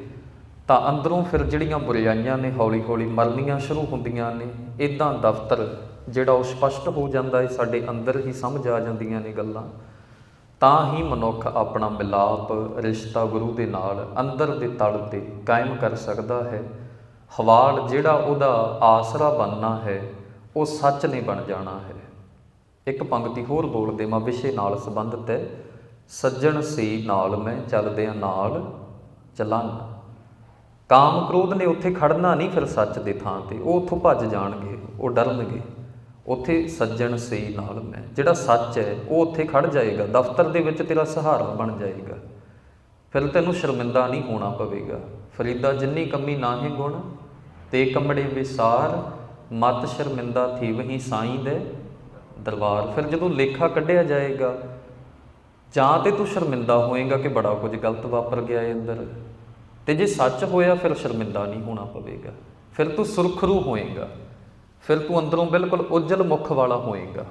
ਤਾਂ ਅੰਦਰੋਂ ਫਿਰ ਜਿਹੜੀਆਂ ਬੁਰਾਈਆਂ ਨੇ, ਹੌਲੀ-ਹੌਲੀ ਮਰਨੀਆਂ ਸ਼ੁਰੂ ਹੁੰਦੀਆਂ ਨੇ ਇਦਾਂ ਦਫ਼ਤਰ ਜਿਹੜਾ ਉਹ ਸਪਸ਼ਟ ਹੋ ਜਾਂਦਾ ਹੈ ਸਾਡੇ ਅੰਦਰ ਹੀ ਸਮਝ ਆ ਜਾਂਦੀਆਂ ਨੇ ਗੱਲਾਂ। ਤਾਂ ਹੀ ਮਨੁੱਖ ਆਪਣਾ ਮਿਲਾਪ ਰਿਸ਼ਤਾ ਗੁਰੂ ਦੇ ਨਾਲ ਅੰਦਰ ਦੇ ਤਲ ਤੇ ਕਾਇਮ ਕਰ ਸਕਦਾ ਹੈ। ਹਵਾਲ ਜਿਹੜਾ ਉਹਦਾ ਆਸਰਾ ਬਣਨਾ ਹੈ, ਉਹ ਸੱਚ ਨੇ ਬਣ ਜਾਣਾ ਹੈ। ਇੱਕ ਪੰਕਤੀ ਹੋਰ ਬੋਲਦੇ ਦੇਵਾਂ ਵਿਸ਼ੇ ਨਾਲ ਸੰਬੰਧਿਤ ਹੈ। ਸੱਜਣ ਸੀ ਨਾਲ ਮੈਂ ਚੱਲਦਿਆਂ ਨਾਲ ਚੱਲਾਂ ਕਾਮ ਕ੍ਰੋਧ ਨੇ ਉੱਥੇ ਖੜਨਾ ਨਹੀਂ ਫਿਰ ਸੱਚ ਦੇ ਥਾਂ ਤੇ, ਉਹ ਉੱਥੋਂ ਭੱਜ ਜਾਣਗੇ, ਉਹ ਡਰਨਗੇ। ਉੱਥੇ ਸੱਜਣ ਸੀ ਨਾਲ ਮੈਂ। ਜਿਹੜਾ ਸੱਚ ਹੈ, ਉਹ ਉੱਥੇ ਖੜ ਜਾਏਗਾ। ਦਫ਼ਤਰ ਦੇ ਵਿੱਚ ਤੇਰਾ ਸਹਾਰਾ ਬਣ ਜਾਏਗਾ। ਫਿਰ ਤੈਨੂੰ ਸ਼ਰਮਿੰਦਾ ਨਹੀਂ ਹੋਣਾ ਪਵੇਗਾ। ਫਰੀਦਾ ਜਿੰਨੀ ਕਮੀ ਨਾਹੀਂ ਗੁਣ, ਤੇ ਕਮੜੇ ਵਿਸਾਰ, ਮਤ ਸ਼ਰਮਿੰਦਾ ਥੀ ਵਹੀ ਸਾਈਂ ਦੇ ਦਰਬਾਰ। ਫਿਰ ਜਦੋਂ ਲੇਖਾ ਕੱਢਿਆ ਜਾਏਗਾ, ਜਾਂ ਤੇ ਤੂੰ ਸ਼ਰਮਿੰਦਾ ਹੋਏਗਾ ਕਿ ਬੜਾ ਕੁਝ ਗਲਤ ਵਾਪਰ ਗਿਆ ਏ ਅੰਦਰ। ਤੇ ਜੇ ਸੱਚ ਹੋਇਆ, ਫਿਰ ਸ਼ਰਮਿੰਦਾ ਨਹੀਂ ਹੋਣਾ ਪਵੇਗਾ। ਫਿਰ ਤੂੰ ਸੁਰਖਰੂ ਹੋਏਗਾ। ਫਿਰ ਤੂੰ ਅੰਦਰੋਂ ਬਿਲਕੁਲ ਉਜਲ ਮੁਖ ਵਾਲਾ ਹੋਏਗਾ।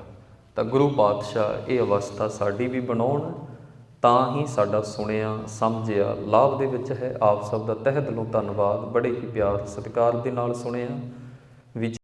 ਤਾਂ ਗੁਰੂ ਪਾਤਸ਼ਾਹ ਇਹ ਅਵਸਥਾ ਸਾਡੀ ਵੀ ਬਣਾਉਣ, ਤਾਂ ਹੀ ਸਾਡਾ ਸੁਣਿਆ, ਸਮਝਿਆ, ਲਾਭ ਦੇ ਵਿੱਚ ਹੈ। ਆਪ ਸਭ ਦਾ ਤਹਿ ਦਿਲੋਂ ਧੰਨਵਾਦ। ਬੜੇ ਹੀ ਪਿਆਰ ਸਤਿਕਾਰ ਦੇ ਨਾਲ ਸੁਣਿਆ।